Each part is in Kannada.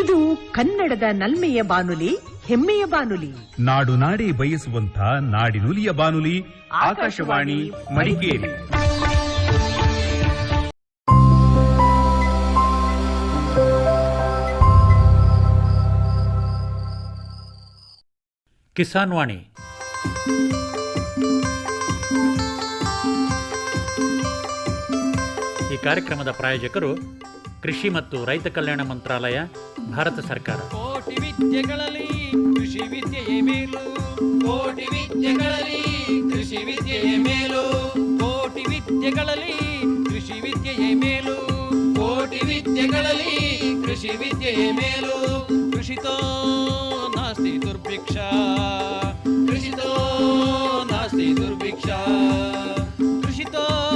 ಇದು ಕನ್ನಡದ ನಲ್ಮೆಯ ಬಾನುಲಿ ಹೆಮ್ಮೆಯ ಬಾನುಲಿ. ನಾಡು ನಾಡಿ ಬಯಸುವಂತ ನಾಡಿನುಲಿಯ ಬಾನುಲಿ ಆಕಾಶವಾಣಿ ಮಡಿಕೇರಿ. ಕಿಸಾನ್ ವಾಣಿ. ಈ ಕಾರ್ಯಕ್ರಮದ ಪ್ರಾಯೋಜಕರು ಕೃಷಿ ಮತ್ತು ರೈತ ಕಲ್ಯಾಣ ಮಂತ್ರಾಲಯ ಭಾರತ ಸರ್ಕಾರ. ಕೋಟಿ ವಿದ್ಯೆಗಳಲ್ಲಿ ಕೃಷಿ ವಿದ್ಯೆಯೇ ಮೇಲು. ಕೋಟಿ ವಿದ್ಯೆಗಳಲ್ಲಿ ಕೃಷಿ ವಿದ್ಯೆಯೇ ಮೇಲು. ಕೋಟಿ ವಿದ್ಯೆಗಳಲ್ಲಿ ಕೃಷಿ ವಿದ್ಯೆಯೇ ಮೇಲು. ಕೋಟಿ ವಿದ್ಯೆಗಳಲ್ಲಿ ಕೃಷಿ ವಿದ್ಯೆಯೇ ಮೇಲು. ಕೃಷಿತೋ ನಾಸ್ತಿ ದುರ್ಭಿಕ್ಷ. ಕೃಷಿತೋ ನಾಸ್ತಿ ದುರ್ಭಿಕ್ಷ. ಕೃಷಿತೋ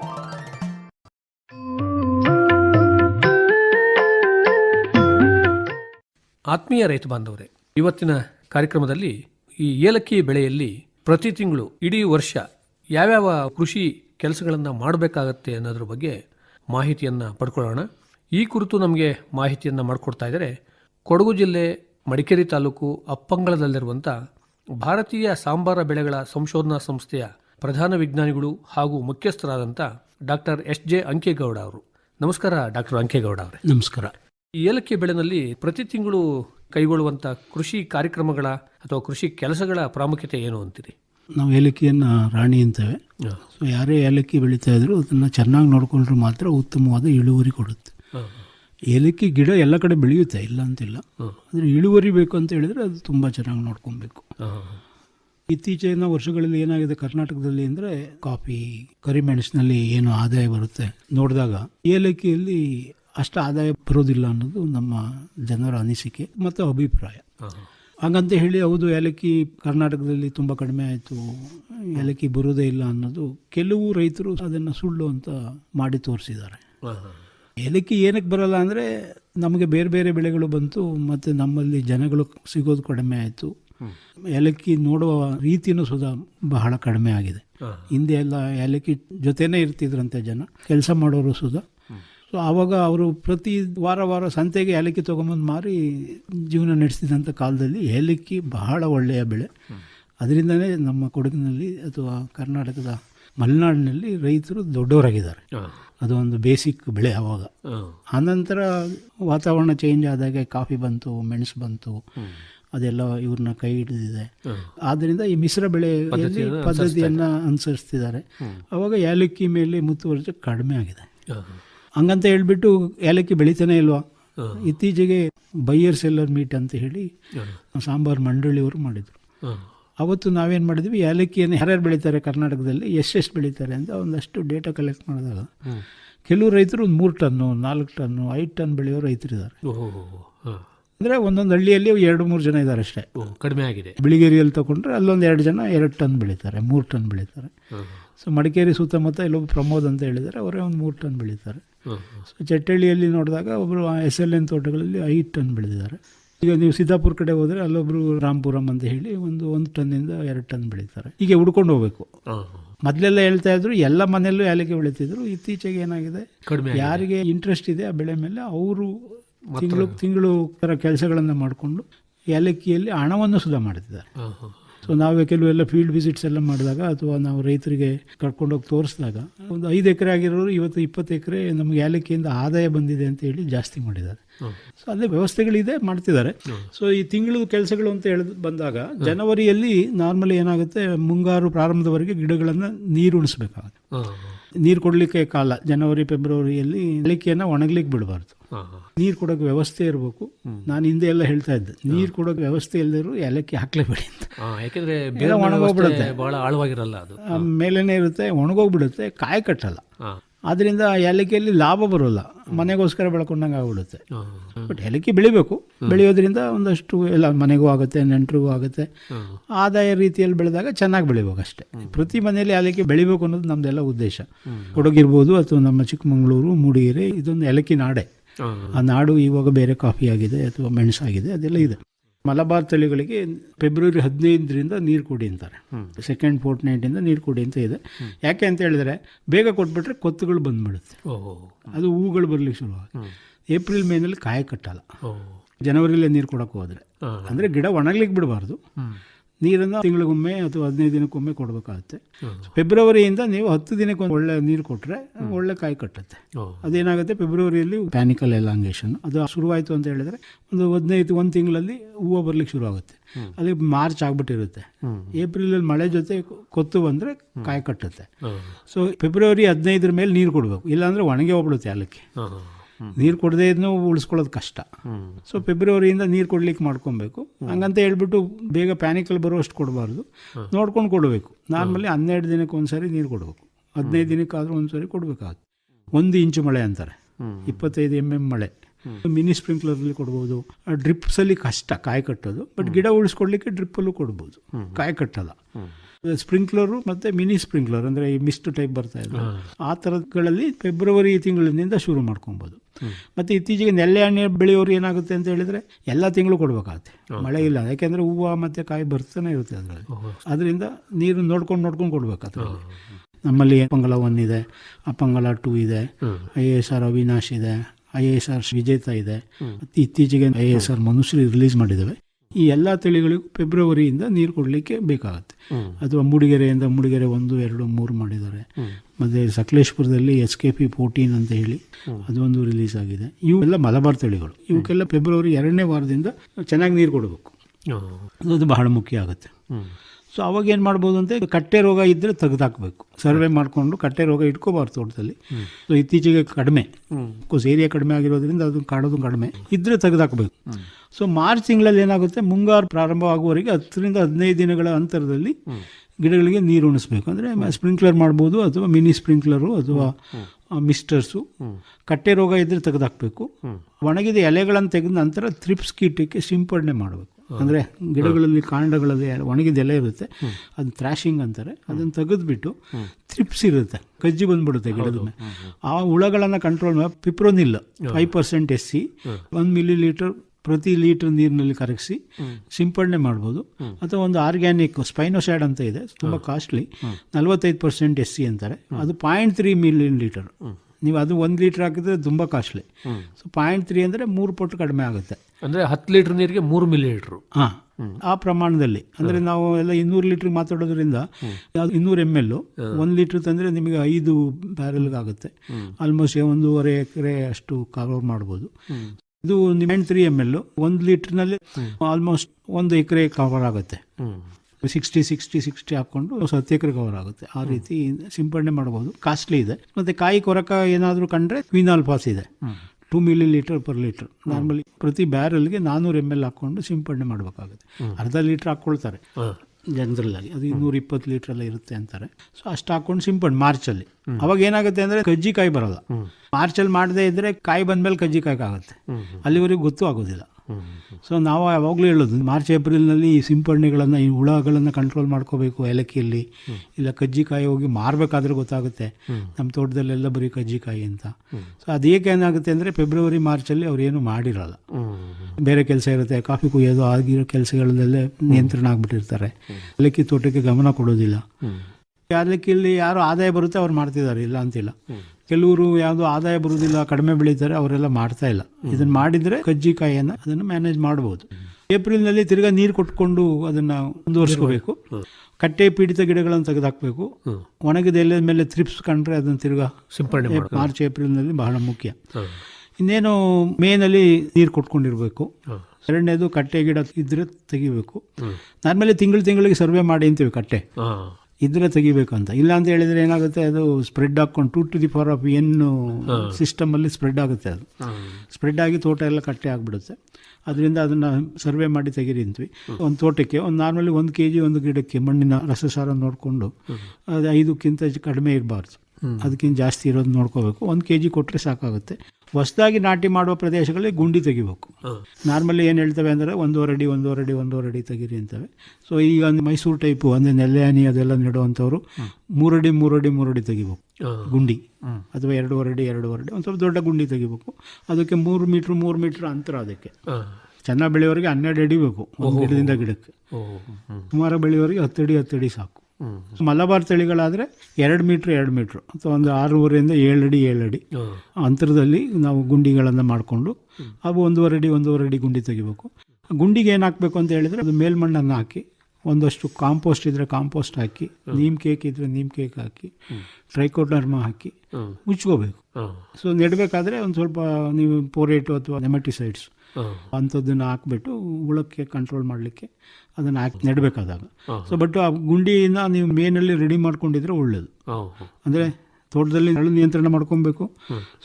ಆತ್ಮೀಯ ರೈತ ಬಾಂಧವರೇ, ಇವತ್ತಿನ ಕಾರ್ಯಕ್ರಮದಲ್ಲಿ ಈ ಏಲಕ್ಕಿ ಬೆಳೆಯಲ್ಲಿ ಪ್ರತಿ ತಿಂಗಳು ಇಡೀ ವರ್ಷ ಯಾವ್ಯಾವ ಕೃಷಿ ಕೆಲಸಗಳನ್ನು ಮಾಡಬೇಕಾಗತ್ತೆ ಅನ್ನೋದ್ರ ಬಗ್ಗೆ ಮಾಹಿತಿಯನ್ನು ಪಡ್ಕೊಳ್ಳೋಣ. ಈ ಕುರಿತು ನಮಗೆ ಮಾಹಿತಿಯನ್ನು ಮಾಡಿಕೊಡ್ತಾ ಇದ್ದಾರೆ ಕೊಡಗು ಜಿಲ್ಲೆ ಮಡಿಕೇರಿ ತಾಲೂಕು ಅಪ್ಪಂಗಳದಲ್ಲಿರುವಂಥ ಭಾರತೀಯ ಸಾಂಬಾರ ಬೆಳೆಗಳ ಸಂಶೋಧನಾ ಸಂಸ್ಥೆಯ ಪ್ರಧಾನ ವಿಜ್ಞಾನಿಗಳು ಹಾಗೂ ಮುಖ್ಯಸ್ಥರಾದಂಥ ಡಾಕ್ಟರ್ ಎಸ್ ಜೆ ಅಂಕೇಗೌಡ ಅವರು. ನಮಸ್ಕಾರ ಡಾಕ್ಟರ್ ಅಂಕೇಗೌಡ ಅವರೇ. ನಮಸ್ಕಾರ. ಏಲಕ್ಕಿ ಬೆಳೆನಲ್ಲಿ ಪ್ರತಿ ತಿಂಗಳು ಕೈಗೊಳ್ಳುವಂಥ ಕೃಷಿ ಕಾರ್ಯಕ್ರಮಗಳ ಅಥವಾ ಕೃಷಿ ಕೆಲಸಗಳ ಪ್ರಾಮುಖ್ಯತೆ ಏನು ಅಂತೀರಿ? ನಾವು ಏಲಕ್ಕಿಯನ್ನು ರಾಣಿ ಅಂತೇವೆ. ಸೊ ಯಾರೇ ಏಲಕ್ಕಿ ಬೆಳೀತಾ ಇದ್ರು ಅದನ್ನು ಚೆನ್ನಾಗಿ ನೋಡಿಕೊಂಡ್ರೆ ಮಾತ್ರ ಉತ್ತಮವಾದ ಇಳುವರಿ ಕೊಡುತ್ತೆ. ಏಲಕ್ಕಿ ಗಿಡ ಎಲ್ಲ ಕಡೆ ಬೆಳೆಯುತ್ತೆ ಇಲ್ಲ ಅಂತಿಲ್ಲ. ಅಂದರೆ ಇಳುವರಿ ಬೇಕು ಅಂತ ಹೇಳಿದರೆ ಅದು ತುಂಬ ಚೆನ್ನಾಗಿ ನೋಡ್ಕೊಬೇಕು. ಇತ್ತೀಚಿನ ವರ್ಷಗಳಲ್ಲಿ ಏನಾಗಿದೆ ಕರ್ನಾಟಕದಲ್ಲಿ ಅಂದರೆ ಕಾಫಿ ಕರಿಮೆಣಸಿನಲ್ಲಿ ಏನು ಆದಾಯ ಬರುತ್ತೆ ನೋಡಿದಾಗ ಏಲಕ್ಕಿಯಲ್ಲಿ ಅಷ್ಟು ಆದಾಯ ಬರೋದಿಲ್ಲ ಅನ್ನೋದು ನಮ್ಮ ಜನರ ಅನಿಸಿಕೆ ಮತ್ತು ಅಭಿಪ್ರಾಯ. ಹಾಗಂತ ಹೇಳಿ ಹೌದು ಏಲಕ್ಕಿ ಕರ್ನಾಟಕದಲ್ಲಿ ತುಂಬ ಕಡಿಮೆ ಆಯಿತು. ಏಲಕ್ಕಿ ಬರೋದೇ ಇಲ್ಲ ಅನ್ನೋದು ಕೆಲವು ರೈತರು ಅದನ್ನು ಸುಳ್ಳು ಅಂತ ಮಾಡಿ ತೋರಿಸಿದ್ದಾರೆ. ಏಲಕ್ಕಿ ಏನಕ್ಕೆ ಬರಲ್ಲ ಅಂದರೆ ನಮಗೆ ಬೇರೆ ಬೇರೆ ಬೆಳೆಗಳು ಬಂತು ಮತ್ತು ನಮ್ಮಲ್ಲಿ ಜನಗಳು ಸಿಗೋದು ಕಡಿಮೆ ಆಯಿತು. ಏಲಕ್ಕಿ ನೋಡುವ ರೀತಿಯೂ ಸುದ ಬಹಳ ಕಡಿಮೆ ಆಗಿದೆ. ಹಿಂದೆ ಎಲ್ಲ ಏಲಕ್ಕಿ ಜೊತೆನೇ ಇರ್ತಿದ್ರಂತೆ ಜನ. ಕೆಲಸ ಮಾಡೋರು ಸುಧಾ ಸೊ ಆವಾಗ ಅವರು ಪ್ರತಿ ವಾರ ವಾರ ಸಂತೆಗೆ ಏಲಕ್ಕಿ ತೊಗೊಂಬಂದು ಮಾರಿ ಜೀವನ ನಡೆಸಿದಂಥ ಕಾಲದಲ್ಲಿ ಏಲಕ್ಕಿ ಬಹಳ ಒಳ್ಳೆಯ ಬೆಳೆ. ಅದರಿಂದನೇ ನಮ್ಮ ಕೊಡಗಿನಲ್ಲಿ ಅಥವಾ ಕರ್ನಾಟಕದ ಮಲೆನಾಡಿನಲ್ಲಿ ರೈತರು ದೊಡ್ಡವರಾಗಿದ್ದಾರೆ. ಅದು ಒಂದು ಬೇಸಿಕ್ ಬೆಳೆ ಆವಾಗ. ಆನಂತರ ವಾತಾವರಣ ಚೇಂಜ್ ಆದಾಗ ಕಾಫಿ ಬಂತು ಮೆಣಸು ಬಂತು ಅದೆಲ್ಲ ಇವ್ರನ್ನ ಕೈ ಹಿಡಿದಿದೆ. ಆದ್ದರಿಂದ ಈ ಮಿಶ್ರ ಬೆಳೆ ಪದ್ಧತಿಯನ್ನು ಅನುಸರಿಸ್ತಿದ್ದಾರೆ. ಅವಾಗ ಏಲಕ್ಕಿ ಮೇಲೆ ಮುತುವರ್ಜಿ ಕಡಿಮೆ ಆಗಿದೆ. ಹಂಗಂತ ಹೇಳ್ಬಿಟ್ಟು ಏಲಕ್ಕಿ ಬೆಳಿತಾನೆ ಇಲ್ವಾ? ಇತ್ತೀಚೆಗೆ ಬೈಯರ್ ಸೆಲ್ಲರ್ ಮೀಟ್ ಅಂತ ಹೇಳಿ ಸಾಂಬಾರ್ ಮಂಡಳಿಯವರು ಮಾಡಿದರು. ಅವತ್ತು ನಾವೇನು ಮಾಡಿದ್ವಿ? ಏಲಕ್ಕಿಯನ್ನು ಯಾರ್ಯಾರು ಬೆಳೀತಾರೆ ಕರ್ನಾಟಕದಲ್ಲಿ ಎಷ್ಟೆಷ್ಟು ಬೆಳೀತಾರೆ ಅಂತ ಒಂದಷ್ಟು ಡೇಟಾ ಕಲೆಕ್ಟ್ ಮಾಡಿದಾಗ ಕೆಲವು ರೈತರು ಒಂದು ಮೂರು ಟನ್ನು ನಾಲ್ಕು ಟನ್ನು ಐದು ಟನ್ ಬೆಳೆಯೋ ರೈತರಿದ್ದಾರೆ. ಅಂದರೆ ಒಂದೊಂದು ಹಳ್ಳಿಯಲ್ಲಿ ಎರಡು ಮೂರು ಜನ ಇದ್ದಾರೆ ಅಷ್ಟೇ. ಕಡಿಮೆ ಆಗಿದೆ. ಬಿಳಿಗೇರಿಯಲ್ಲಿ ತಗೊಂಡ್ರೆ ಅಲ್ಲೊಂದು ಎರಡು ಜನ ಎರಡು ಟನ್ ಬೆಳೀತಾರೆ ಮೂರು ಟನ್ ಬೆಳೀತಾರೆ. ಸೊ ಮಡಿಕೇರಿ ಸುತ್ತಮುತ್ತ ಇಲ್ಲೊಬ್ಬ ಪ್ರಮೋದ್ ಅಂತ ಹೇಳಿದ್ದಾರೆ ಅವರೇ ಒಂದು ಮೂರು ಟನ್ ಬೆಳೀತಾರೆ. ಸೊ ಚಟ್ಟಳ್ಳಿಯಲ್ಲಿ ನೋಡಿದಾಗ ಒಬ್ಬರು ಎಸ್ ಎಲ್ ಎನ್ ತೋಟಗಳಲ್ಲಿ ಐದು ಟನ್ ಬೆಳೆದಿದ್ದಾರೆ. ಈಗ ನೀವು ಸಿದ್ದಾಪುರ ಕಡೆ ಹೋದರೆ ಅಲ್ಲೊಬ್ರು ರಾಮ್ಪುರಂ ಅಂತ ಹೇಳಿ ಒಂದು ಒಂದು ಟನ್ನಿಂದ ಎರಡು ಟನ್ ಬೆಳೀತಾರೆ. ಹೀಗೆ ಹುಡ್ಕೊಂಡು ಹೋಗ್ಬೇಕು. ಮೊದಲೆಲ್ಲ ಹೇಳ್ತಾ ಇದ್ರು ಎಲ್ಲ ಮನೆಯಲ್ಲೂ ಏಲಕ್ಕಿ ಬೆಳೀತಿದ್ರು. ಇತ್ತೀಚೆಗೆ ಏನಾಗಿದೆ? ಕಡಿಮೆ ಯಾರಿಗೆ ಇಂಟ್ರೆಸ್ಟ್ ಇದೆ ಆ ಬೆಳೆ ಮೇಲೆ ಅವರು ತಿಂಗಳು ತಿಂಗಳು ಥರ ಕೆಲಸಗಳನ್ನು ಮಾಡಿಕೊಂಡು ಏಲಕ್ಕಿಯಲ್ಲಿ ಹಣವನ್ನು ಸುಧಾ ಮಾಡ್ತಿದ್ದಾರೆ. ಸೊ ನಾವೇ ಕೆಲವೆಲ್ಲ ಫೀಲ್ಡ್ ವಿಸಿಟ್ಸ್ ಎಲ್ಲ ಮಾಡಿದಾಗ ಅಥವಾ ನಾವು ರೈತರಿಗೆ ಕರ್ಕೊಂಡೋಗಿ ತೋರಿಸಿದಾಗ ಒಂದು ಐದು ಎಕರೆ ಆಗಿರೋರು ಇವತ್ತು ಇಪ್ಪತ್ತು ಎಕರೆ ನಮಗೆ ಏಲಕ್ಕಿಯಿಂದ ಆದಾಯ ಬಂದಿದೆ ಅಂತ ಹೇಳಿ ಜಾಸ್ತಿ ಮಾಡಿದ್ದಾರೆ. ಸೊ ಅದೇ ವ್ಯವಸ್ಥೆಗಳಿದೆ ಮಾಡ್ತಿದ್ದಾರೆ. ಸೊ ಈ ತಿಂಗಳು ಕೆಲಸಗಳು ಅಂತ ಹೇಳಿ ಬಂದಾಗ ಜನವರಿಯಲ್ಲಿ ನಾರ್ಮಲಿ ಏನಾಗುತ್ತೆ ಮುಂಗಾರು ಪ್ರಾರಂಭದವರೆಗೆ ಗಿಡಗಳನ್ನು ನೀರು ಉಣಿಸ್ಬೇಕಾಗುತ್ತೆ. ನೀರು ಕೊಡಲಿಕ್ಕೆ ಕಾಲ ಜನವರಿ ಫೆಬ್ರವರಿಯಲ್ಲಿ ಏಲಕ್ಕಿಯನ್ನು ಒಣಗ್ಲಿಕ್ಕೆ ಬಿಡಬಾರ್ದು. ನೀರು ಕೊಡೋಕೆ ವ್ಯವಸ್ಥೆ ಇರಬೇಕು. ನಾನು ಹಿಂದೆ ಎಲ್ಲ ಹೇಳ್ತಾ ಇದ್ದೆ. ನೀರು ಕೊಡೋಕೆ ವ್ಯವಸ್ಥೆ ಇಲ್ಲದಿರೋ ಏಲಕ್ಕಿ ಹಾಕ್ಲೇಬೇಡಿ ಅಂತ. ಯಾಕೆಂದರೆ ಒಣಗೋಗ್ಬಿಡುತ್ತೆ. ಭಾಳ ಆಳವಾಗಿರಲ್ಲ ಅದು. ಮೇಲೇನೆ ಇರುತ್ತೆ ಒಣಗೋಗ್ಬಿಡುತ್ತೆ ಕಾಯಿ ಕಟ್ಟಲ್ಲ. ಹಾಂ ಆದ್ರಿಂದ ಏಲಕ್ಕಿಯಲ್ಲಿ ಲಾಭ ಬರೋಲ್ಲ. ಮನೆಗೋಸ್ಕರ ಬೆಳ್ಕೊಂಡಂಗೆ ಆಗ್ಬಿಡುತ್ತೆ. ಬಟ್ ಏಲಕ್ಕಿ ಬೆಳಿಬೇಕು. ಬೆಳೆಯೋದ್ರಿಂದ ಒಂದಷ್ಟು ಎಲ್ಲ ಮನೆಗೂ ಆಗುತ್ತೆ ನೆಂಟರಿಗೂ ಆಗುತ್ತೆ. ಆದಾಯ ರೀತಿಯಲ್ಲಿ ಬೆಳೆದಾಗ ಚೆನ್ನಾಗಿ ಬೆಳಿಬೇಕು ಅಷ್ಟೇ. ಪ್ರತಿ ಮನೆಯಲ್ಲಿ ಏಲಕ್ಕಿ ಬೆಳಿಬೇಕು ಅನ್ನೋದು ನಮ್ದೆಲ್ಲ ಉದ್ದೇಶ. ಕೊಡಗಿರ್ಬೋದು ಅಥವಾ ನಮ್ಮ ಚಿಕ್ಕಮಗಳೂರು ಮೂಡಿಗೆರೆ ಇದೊಂದು ಏಲಕ್ಕಿ ನಾಡೆ. ಆ ನಾಡು ಇವಾಗ ಬೇರೆ ಕಾಫಿ ಆಗಿದೆ ಅಥವಾ ಮೆಣಸಾಗಿದೆ ಅದೆಲ್ಲ ಇದೆ. ಮಲಬಾರ್ ತಳಿಗಳಿಗೆ ಫೆಬ್ರವರಿ ಹದಿನೈದರಿಂದ ನೀರು ಕೊಡಿ ಅಂತಾರೆ. ಸೆಕೆಂಡ್ ಫೋರ್ಟ್ ನೈಟಿಂದ ನೀರು ಕೊಡಿ ಅಂತ ಇದೆ. ಯಾಕೆ ಅಂತ ಹೇಳಿದ್ರೆ ಬೇಗ ಕೊಟ್ಬಿಟ್ರೆ ಕೊತ್ತುಗಳು ಬಂದ್ಬಿಡುತ್ತೆ. ಅದು ಹೂಗಳು ಬರ್ಲಿಕ್ಕೆ ಶುರು ಏಪ್ರಿಲ್ ಮೇನಲ್ಲಿ ಕಾಯಿ ಕಟ್ಟಲ್ಲ ಜನವರಿಲೇ ನೀರು ಕೊಡಕ್ಕೆ ಹೋದ್ರೆ. ಅಂದರೆ ಗಿಡ ಒಣಗ್ಲಿಕ್ಕೆ ಬಿಡಬಾರ್ದು. ನೀರನ್ನು ತಿಂಗಳಿಗೊಮ್ಮೆ ಅಥವಾ ಹದಿನೈದು ದಿನಕ್ಕೊಮ್ಮೆ ಕೊಡಬೇಕಾಗುತ್ತೆ. ಫೆಬ್ರವರಿಯಿಂದ ನೀವು ಹತ್ತು ದಿನಕ್ಕೆ ಒಂದು ಒಳ್ಳೆ ನೀರು ಕೊಟ್ಟರೆ ಒಳ್ಳೆ ಕಾಯಿ ಕಟ್ಟುತ್ತೆ. ಅದೇನಾಗುತ್ತೆ? ಫೆಬ್ರವರಿಯಲ್ಲಿ ಪ್ಯಾನಿಕಲ್ ಎಲಾಂಗೇಷನ್ ಅದು ಶುರುವಾಯಿತು ಅಂತ ಹೇಳಿದ್ರೆ ಒಂದು ಹದಿನೈದು ಒಂದು ತಿಂಗಳಲ್ಲಿ ಹೂವು ಬರಲಿಕ್ಕೆ ಶುರು ಆಗುತ್ತೆ ಅದು ಮಾರ್ಚ್ ಆಗ್ಬಿಟ್ಟಿರುತ್ತೆ. ಏಪ್ರಿಲಲ್ಲಿ ಮಳೆ ಜೊತೆ ಕೊತ್ತು ಬಂದರೆ ಕಾಯಿ ಕಟ್ಟುತ್ತೆ. ಸೊ ಫೆಬ್ರವರಿ ಹದಿನೈದರ ಮೇಲೆ ನೀರು ಕೊಡಬೇಕು. ಇಲ್ಲಾಂದರೆ ಒಣಗಿ ಹೋಗ್ಬಿಡುತ್ತೆ ಅಲ್ಲಕ್ಕೆ ನೀರು ಕೊಡದೇ ಇದನ್ನು ಉಳಿಸ್ಕೊಳ್ಳೋದು ಕಷ್ಟ. ಸೊ ಫೆಬ್ರವರಿಯಿಂದ ನೀರು ಕೊಡ್ಲಿಕ್ಕೆ ಮಾಡ್ಕೊಬೇಕು. ಹಂಗಂತ ಹೇಳ್ಬಿಟ್ಟು ಬೇಗ ಪ್ಯಾನಿಕಲ್ಲಿ ಬರುವಷ್ಟು ಕೊಡಬಾರ್ದು. ನೋಡ್ಕೊಂಡು ಕೊಡಬೇಕು. ನಾರ್ಮಲಿ ಹನ್ನೆರಡು ದಿನಕ್ಕೆ ಒಂದ್ಸರಿ ನೀರು ಕೊಡಬೇಕು. ಹದಿನೈದು ದಿನಕ್ಕಾದ್ರೂ ಒಂದ್ಸರಿ ಕೊಡಬೇಕಾಗುತ್ತೆ. ಒಂದು ಇಂಚು ಮಳೆ ಅಂತಾರೆ. ಇಪ್ಪತ್ತೈದು ಎಂ ಎಂ ಮಳೆ. ಮಿನಿ ಸ್ಪ್ರಿಂಕ್ಲರಲ್ಲಿ ಕೊಡ್ಬೋದು. ಡ್ರಿಪ್ಸಲ್ಲಿ ಕಷ್ಟ ಕಾಯಿ ಕಟ್ಟೋದು. ಬಟ್ ಗಿಡ ಉಳಿಸ್ಕೊಡ್ಲಿಕ್ಕೆ ಡ್ರಿಪ್ಪಲ್ಲೂ ಕೊಡ್ಬೋದು. ಕಾಯಿ ಕಟ್ಟಲ್ಲ. ಸ್ಪ್ರಿಂಕ್ಲರು ಮತ್ತೆ ಮಿನಿ ಸ್ಪ್ರಿಂಕ್ಲರ್ ಅಂದ್ರೆ ಈ ಮಿಸ್ಟ್ ಟೈಪ್ ಬರ್ತಾ ಇದೆ. ಆ ಥರಗಳಲ್ಲಿ ಫೆಬ್ರವರಿ ತಿಂಗಳಿನಿಂದ ಶುರು ಮಾಡ್ಕೊಬೋದು. ಮತ್ತೆ ಇತ್ತೀಚೆಗೆ ನೆಲ್ಲೆ ಹಣ್ಣು ಬೆಳೆಯೋರು ಏನಾಗುತ್ತೆ ಅಂತ ಹೇಳಿದ್ರೆ ಎಲ್ಲ ತಿಂಗಳು ಕೊಡಬೇಕಾಗುತ್ತೆ. ಮಳೆ ಇಲ್ಲ ಯಾಕೆಂದ್ರೆ ಹೂವು ಮತ್ತೆ ಕಾಯಿ ಬರ್ತಾನೆ ಇರುತ್ತೆ ಅದರಲ್ಲಿ. ಅದರಿಂದ ನೀರು ನೋಡ್ಕೊಂಡು ನೋಡ್ಕೊಂಡು ಕೊಡ್ಬೇಕಾಗ್ತದೆ. ನಮ್ಮಲ್ಲಿ ಪಂಗಲ ಒನ್ ಇದೆ ಅಪಂಗಲ ಟೂ ಇದೆ ಐ ಎಸ್ ಆರ್ ಅವಿನಾಶ್ ಇದೆ ಐ ಎಸ್ ಆರ್ ವಿಜೇತ ಇದೆ. ಮತ್ತೆ ಇತ್ತೀಚೆಗೆ ಐ ಎಸ್ ಆರ್ ಮನುಷ್ಯರು ರಿಲೀಸ್ ಮಾಡಿದ್ದಾವೆ. ಈ ಎಲ್ಲ ತಳಿಗಳಿಗೂ ಫೆಬ್ರವರಿಯಿಂದ ನೀರು ಕೊಡಲಿಕ್ಕೆ ಬೇಕಾಗುತ್ತೆ. ಅಥವಾ ಮೂಡಿಗೆರೆಯಿಂದ ಮೂಡಿಗೆರೆ ಒಂದು ಎರಡು ಮೂರು ಮಾಡಿದ್ದಾರೆ. ಮತ್ತು ಸಕಲೇಶ್ಪುರದಲ್ಲಿ ಎಸ್ ಕೆ ಪಿ ಫೋರ್ಟೀನ್ ಅಂತ ಹೇಳಿ ಅದೊಂದು ರಿಲೀಸ್ ಆಗಿದೆ. ಇವೆಲ್ಲ ಮಲಬಾರ್ ತಳಿಗಳು. ಇವಕ್ಕೆಲ್ಲ ಫೆಬ್ರವರಿ ಎರಡನೇ ವಾರದಿಂದ ಚೆನ್ನಾಗಿ ನೀರು ಕೊಡಬೇಕು. ಅದು ಬಹಳ ಮುಖ್ಯ ಆಗುತ್ತೆ. ಸೊ ಅವಾಗ ಏನು ಮಾಡ್ಬೋದು ಅಂತ ಕಟ್ಟೆ ರೋಗ ಇದ್ದರೆ ತೆಗೆದಾಕಬೇಕು. ಸರ್ವೆ ಮಾಡಿಕೊಂಡು ಕಟ್ಟೆ ರೋಗ ಇಟ್ಕೋಬಾರ್ದು ತೋಟದಲ್ಲಿ. ಸೊ ಇತ್ತೀಚೆಗೆ ಕಡಿಮೆ. ಕೋಸ್ ಏರಿಯಾ ಕಡಿಮೆ ಆಗಿರೋದ್ರಿಂದ ಅದು ಕಾಡೋದು ಕಡಿಮೆ. ಇದ್ದರೆ ತೆಗೆದಾಕಬೇಕು. ಸೊ ಮಾರ್ಚ್ ತಿಂಗಳಲ್ಲಿ ಏನಾಗುತ್ತೆ ಮುಂಗಾರು ಪ್ರಾರಂಭ ಆಗುವವರೆಗೆ ಹತ್ತರಿಂದ ಹದಿನೈದು ದಿನಗಳ ಅಂತರದಲ್ಲಿ ಗಿಡಗಳಿಗೆ ನೀರು ಉಣಿಸ್ಬೇಕು. ಅಂದರೆ ಸ್ಪ್ರಿಂಕ್ಲರ್ ಮಾಡ್ಬೋದು ಅಥವಾ ಮಿನಿ ಸ್ಪ್ರಿಂಕ್ಲರು ಅಥವಾ ಮಿಸ್ಟರ್ಸು. ಕಟ್ಟೆ ರೋಗ ಇದ್ದರೆ ತೆಗೆದಾಕಬೇಕು. ಒಣಗಿದ ಎಲೆಗಳನ್ನು ತೆಗೆದ ನಂತರ ಥ್ರಿಪ್ಸ್ ಕೀಟಕ್ಕೆ ಸಿಂಪಡಣೆ ಮಾಡಬೇಕು. ಅಂದರೆ ಗಿಡಗಳಲ್ಲಿ ಕಾಂಡಗಳಲ್ಲಿ ಒಣಗಿದ ಎಲೆ ಇರುತ್ತೆ ಅದು ಥ್ರಾಶಿಂಗ್ ಅಂತಾರೆ. ಅದನ್ನು ತೆಗೆದುಬಿಟ್ಟು ಥ್ರಿಪ್ಸ್ ಇರುತ್ತೆ. ಕಜ್ಜಿ ಬಂದ್ಬಿಡುತ್ತೆ ಗಿಡದ ಮೇಲೆ ಆ ಹುಳಗಳನ್ನು ಕಂಟ್ರೋಲ್ ಮಾಡಿ fipronil five percent S C ಒಂದು ಮಿಲಿ ಲೀಟರ್ ಪ್ರತಿ ಲೀಟರ್ ನೀರಿನಲ್ಲಿ ಕರಗಿಸಿ ಸಿಂಪಡಣೆ ಮಾಡ್ಬೋದು. ಅಥವಾ ಒಂದು ಆರ್ಗ್ಯಾನಿಕ್ ಸ್ಪೈನೋಸ್ಯಾಡ್ ಅಂತ ಇದೆ. ತುಂಬ ಕಾಸ್ಟ್ಲಿ ನಲ್ವತ್ತೈದು ಪರ್ಸೆಂಟ್ ಎಸ್ ಸಿ ಅಂತಾರೆ. ಅದು ಪಾಯಿಂಟ್ ತ್ರೀ ಮಿಲಿಯನ್ ಲೀಟರ್ ನೀವು ಅದು ಒಂದು ಲೀಟರ್ ಹಾಕಿದ್ರೆ ತುಂಬ ಕಾಸ್ಟ್ಲಿ ಸೊ ಪಾಯಿಂಟ್ ತ್ರೀ ಅಂದರೆ ಮೂರು ಪಟ್ಟು ಕಡಿಮೆ ಆಗುತ್ತೆ. ಅಂದರೆ ಹತ್ತು ಲೀಟ್ರ್ ನೀರಿಗೆ ಮೂರು ಮಿಲಿ ಲೀಟ್ರು ಹಾಂ ಆ ಪ್ರಮಾಣದಲ್ಲಿ. ಅಂದರೆ ನಾವು ಎಲ್ಲ ಇನ್ನೂರು ಲೀಟ್ರ್ ಮಾತಾಡೋದ್ರಿಂದ ಅದು ಇನ್ನೂರು ಎಂ ಎಲ್ ಒಂದು ಲೀಟ್ರ್ ತಂದರೆ ನಿಮಗೆ ಐದು ಬ್ಯಾರೆಲ್ಗಾಗುತ್ತೆ ಆಲ್ಮೋಸ್ಟ್ ಒಂದೂವರೆ ಎಕರೆ ಅಷ್ಟು ಕವರ್ ಮಾಡ್ಬೋದು. ಇದು ನಿಮ್ಮೆಂಟ್ ತ್ರೀ ಎಂ ಎಲ್ ಒಂದು ಲೀಟ್ರ್ನಲ್ಲಿ ಆಲ್ಮೋಸ್ಟ್ ಒಂದು ಎಕರೆ ಕವರ್ ಆಗುತ್ತೆ. ಸಿಕ್ಸ್ಟಿ ಸಿಕ್ಸ್ಟಿ ಸಿಕ್ಸ್ಟಿ ಹಾಕ್ಕೊಂಡು ಹತ್ತು ಎಕರೆ ಕವರ್ ಆಗುತ್ತೆ. ಆ ರೀತಿ ಸಿಂಪಡಣೆ ಮಾಡ್ಬೋದು. ಕಾಸ್ಟ್ಲಿ ಇದೆ. ಮತ್ತು ಕಾಯಿ ಕೊರಕ ಏನಾದರೂ ಕಂಡ್ರೆ ಕ್ವಿನಾಲ್ ಪಾಸ್ ಇದೆ two millilitre per litre normally ಪ್ರತಿ ಬ್ಯಾರಲ್ಗೆ ನಾನ್ನೂರು ಎಂ ಎಲ್ ಹಾಕೊಂಡು ಸಿಂಪಡಣೆ ಮಾಡಬೇಕಾಗುತ್ತೆ. ಅರ್ಧ ಲೀಟರ್ ಹಾಕೊಳ್ತಾರೆ ಜನರಲ್ ಆಗಿ ಅದು ಇನ್ನೂರ ಇಪ್ಪತ್ತು ಲೀಟರ್ ಎಲ್ಲ ಇರುತ್ತೆ ಅಂತಾರೆ. ಸೊ ಅಷ್ಟು ಹಾಕೊಂಡು ಸಿಂಪಡ್ ಮಾರ್ಚಲ್ಲಿ. ಅವಾಗ ಏನಾಗುತ್ತೆ ಅಂದ್ರೆ ಕಜ್ಜಿಕಾಯಿ ಬರಲ್ಲ. ಮಾರ್ಚಲ್ಲಿ ಮಾಡದೇ ಇದ್ರೆ ಕಾಯಿ ಬಂದ್ಮೇಲೆ ಕಜ್ಜಿಕಾಯಿ ಆಗುತ್ತೆ ಅಲ್ಲಿವರೆಗೂ ಗೊತ್ತು ಆಗೋದಿಲ್ಲ. ಸೊ ನಾವು ಯಾವಾಗಲೂ ಹೇಳೋದು, ಮಾರ್ಚ್, ಏಪ್ರಿಲ್ನಲ್ಲಿ ಈ ಸಿಂಪಡಣೆಗಳನ್ನು, ಈ ಹುಳಗಳನ್ನು ಕಂಟ್ರೋಲ್ ಮಾಡ್ಕೋಬೇಕು ಏಲಕ್ಕಿಯಲ್ಲಿ. ಇಲ್ಲ ಕಜ್ಜಿಕಾಯಿ ಹೋಗಿ ಮಾರಬೇಕಾದ್ರೆ ಗೊತ್ತಾಗುತ್ತೆ. ನಮ್ಮ ತೋಟದಲ್ಲೆಲ್ಲ ಬರೀ ಕಜ್ಜಿಕಾಯಿ ಅಂತ. ಸೊ ಅದೇಕೆ ಏನಾಗುತ್ತೆ ಅಂದರೆ ಫೆಬ್ರವರಿ, ಮಾರ್ಚಲ್ಲಿ ಅವ್ರು ಏನು ಮಾಡಿರಲ್ಲ. ಬೇರೆ ಕೆಲಸ ಇರುತ್ತೆ, ಕಾಫಿ ಕುಯ್ಯೋದು, ಆಗಿರೋ ಕೆಲಸಗಳಲ್ಲೇ ನಿಯಂತ್ರಣ ಆಗಿಬಿಟ್ಟಿರ್ತಾರೆ. ಏಲಕ್ಕಿ ತೋಟಕ್ಕೆ ಗಮನ ಕೊಡೋದಿಲ್ಲ. ಏಲಕ್ಕಿಯಲ್ಲಿ ಯಾರು ಆದಾಯ ಬರುತ್ತೆ ಅವ್ರು ಮಾಡ್ತಿದ್ದಾರೆ, ಇಲ್ಲ ಅಂತಿಲ್ಲ. ಕೆಲವರು ಯಾವುದು ಆದಾಯ ಬರುವುದಿಲ್ಲ ಕಡಿಮೆ ಬೆಳೀತಾರೆ ಅವರೆಲ್ಲ ಮಾಡ್ತಾ ಇಲ್ಲ. ಇದನ್ನ ಮಾಡಿದ್ರೆ ಕಜ್ಜಿಕಾಯಿಯನ್ನು ಅದನ್ನು ಮ್ಯಾನೇಜ್ ಮಾಡ್ಬೋದು. ಏಪ್ರಿಲ್ನಲ್ಲಿ ತಿರ್ಗಾ ನೀರು ಕೊಟ್ಕೊಂಡು ಅದನ್ನು ಮುಂದುವರಿಸ್ಕೋಬೇಕು ಕಟ್ಟೆ ಪೀಡಿತ ಗಿಡಗಳನ್ನು ತೆಗೆದುಹಾಕಬೇಕು ಒಣಗಿದ ಎಲೆ ಮೇಲೆ ತ್ರಿಪ್ಸ್ ಕಂಡ್ರೆ ಅದನ್ನು ತಿರ್ಗಾ ಸಿಂಪಡಣೆ ಮಾರ್ಚ್ ಏಪ್ರಿಲ್ನಲ್ಲಿ ಬಹಳ ಮುಖ್ಯ. ಇನ್ನೇನು ಮೇನಲ್ಲಿ ನೀರು ಕೊಟ್ಕೊಂಡಿರ್ಬೇಕು. ಎರಡನೇದು ಕಟ್ಟೆ ಗಿಡ ಇದ್ರೆ ತೆಗಿಬೇಕು. ನಾರ್ಮಲಿ ತಿಂಗಳು ತಿಂಗಳಿಗೆ ಸರ್ವೆ ಮಾಡಿ ಅಂತೀವಿ ಕಟ್ಟೆ. ಇದ್ರೆ ತೆಗಿಬೇಕು ಅಂತ ಇಲ್ಲ ಅಂತ ಹೇಳಿದ್ರೆ ಏನಾಗುತ್ತೆ ಅದು ಸ್ಪ್ರೆಡ್ ಹಾಕೊಂಡು to to the four of N system ಅಲ್ಲಿ ಸ್ಪ್ರೆಡ್ ಆಗುತ್ತೆ ಅದು. ಸ್ಪ್ರೆಡ್ ಆಗಿ ತೋಟ ಎಲ್ಲ ಕಟ್ಟೆ ಆಗಿಬಿಡುತ್ತೆ. ಅದರಿಂದ ಅದನ್ನ ಸರ್ವೆ ಮಾಡಿ ತೆಗೀರಿ ಅಂತೀವಿ ಒಂದು ತೋಟಕ್ಕೆ ಒಂದು ನಾರ್ಮಲಿ ಒಂದು ಕೆ ಜಿ ಒಂದು ಗಿಡಕ್ಕೆ ಮಣ್ಣಿನ ರಸಸಾರ ನೋಡಿಕೊಂಡು ಅದು ಐದಕ್ಕಿಂತ ಹೆಚ್ಚು ಕಡಿಮೆ ಇರಬಾರ್ದು. ಅದಕ್ಕಿಂತ ಜಾಸ್ತಿ ಇರೋದು ನೋಡ್ಕೋಬೇಕು. ಒಂದು ಕೆ ಜಿ ಕೊಟ್ಟರೆ ಸಾಕಾಗುತ್ತೆ. ಹೊಸದಾಗಿ ನಾಟಿ ಮಾಡುವ ಪ್ರದೇಶಗಳಲ್ಲಿ ಗುಂಡಿ ತೆಗಿಬೇಕು. ನಾರ್ಮಲಿ ಏನು ಹೇಳ್ತವೆ ಅಂದರೆ ಒಂದೂವರೆ ಅಡಿ ಒಂದೂವರೆ ಅಡಿ ಒಂದೂವರೆ ಅಡಿ ತೆಗೀರಿ ಅಂತವೆ. ಸೊ ಈಗ ಒಂದು ಮೈಸೂರು ಟೈಪು ಅಂದರೆ ನೆಲ್ಲೆಹನಿ ಅದೆಲ್ಲ ನೆಡುವಂಥವ್ರು ಮೂರಡಿ ಮೂರಡಿ ಮೂರಡಿ ತೆಗಿಬೇಕು. ಗುಂಡಿ. ಅಥವಾ ಎರಡೂವರೆ ಅಡಿ ಎರಡೂವರೆ ಅಡಿ ಒಂದು ಸ್ವಲ್ಪ ದೊಡ್ಡ ಗುಂಡಿ ತೆಗಿಬೇಕು. ಅದಕ್ಕೆ ಮೂರು ಮೀಟ್ರ್ ಮೂರು ಮೀಟ್ರ್ ಅಂತರ ಅದಕ್ಕೆ. ಚೆನ್ನಾಗಿ ಬೆಳೆಯೋರಿಗೆ ಹನ್ನೆರಡು ಅಡಿ ಬೇಕು ಒಂದು ಗಿಡದಿಂದ ಗಿಡಕ್ಕೆ. ಸುಮಾರು ಬೆಳೆಯೋರಿಗೆ ಹತ್ತಡಿ ಅಡಿ ಹತ್ತು ಅಡಿ ಸಾಕು. ಮಲಬಾರ್ ತಳಿಗಳಾದರೆ ಎರಡು ಮೀಟ್ರ್ ಎರಡು ಮೀಟ್ರ್. ಅಥವಾ ಒಂದು ಆರೂವರೆಯಿಂದ ಏಳು ಅಡಿ ಏಳು ಅಡಿ. ಅಂತರದಲ್ಲಿ ನಾವು ಗುಂಡಿಗಳನ್ನು ಮಾಡಿಕೊಂಡು ಅವು ಒಂದೂವರೆ ಅಡಿ ಒಂದೂವರೆ ಅಡಿ ಗುಂಡಿ ತೆಗಿಬೇಕು. ಗುಂಡಿಗೆ ಏನು ಹಾಕಬೇಕು ಅಂತ ಹೇಳಿದರೆ ಅದು ಮೇಲ್ಮಣ್ಣನ್ನು ಹಾಕಿ ಒಂದಷ್ಟು ಕಾಂಪೋಸ್ಟ್ ಇದ್ದರೆ ಕಾಂಪೋಸ್ಟ್ ಹಾಕಿ ನೀಮ್ ಕೇಕ್ ಇದ್ದರೆ ನೀಮ್ ಕೇಕ್ ಹಾಕಿ ಟ್ರೈಕೋಡರ್ಮ ಹಾಕಿ ಮುಚ್ಕೋಬೇಕು. ಸೊ ನೆಡಬೇಕಾದ್ರೆ ಒಂದು ಸ್ವಲ್ಪ ನೀವು ಪೋರೇಟು ಅಥವಾ ನೆಮಟಿಸೈಡ್ಸ್ ಅಂಥದ್ದನ್ನು ಹಾಕ್ಬಿಟ್ಟು ಹುಳಕ್ಕೆ ಕಂಟ್ರೋಲ್ ಮಾಡಲಿಕ್ಕೆ ಅದನ್ನು ಹಾಕಿ ನೆಡಬೇಕಾದಾಗ. ಸೊ ಬಟ್ ಆ ಗುಂಡಿಯಿಂದ ನೀವು ಮೇನಲ್ಲಿ ರೆಡಿ ಮಾಡ್ಕೊಂಡಿದ್ರೆ ಒಳ್ಳೆಯದು ಅಂದರೆ ತೋಟದಲ್ಲಿ ನಳು ನಿಯಂತ್ರಣ ಮಾಡ್ಕೊಬೇಕು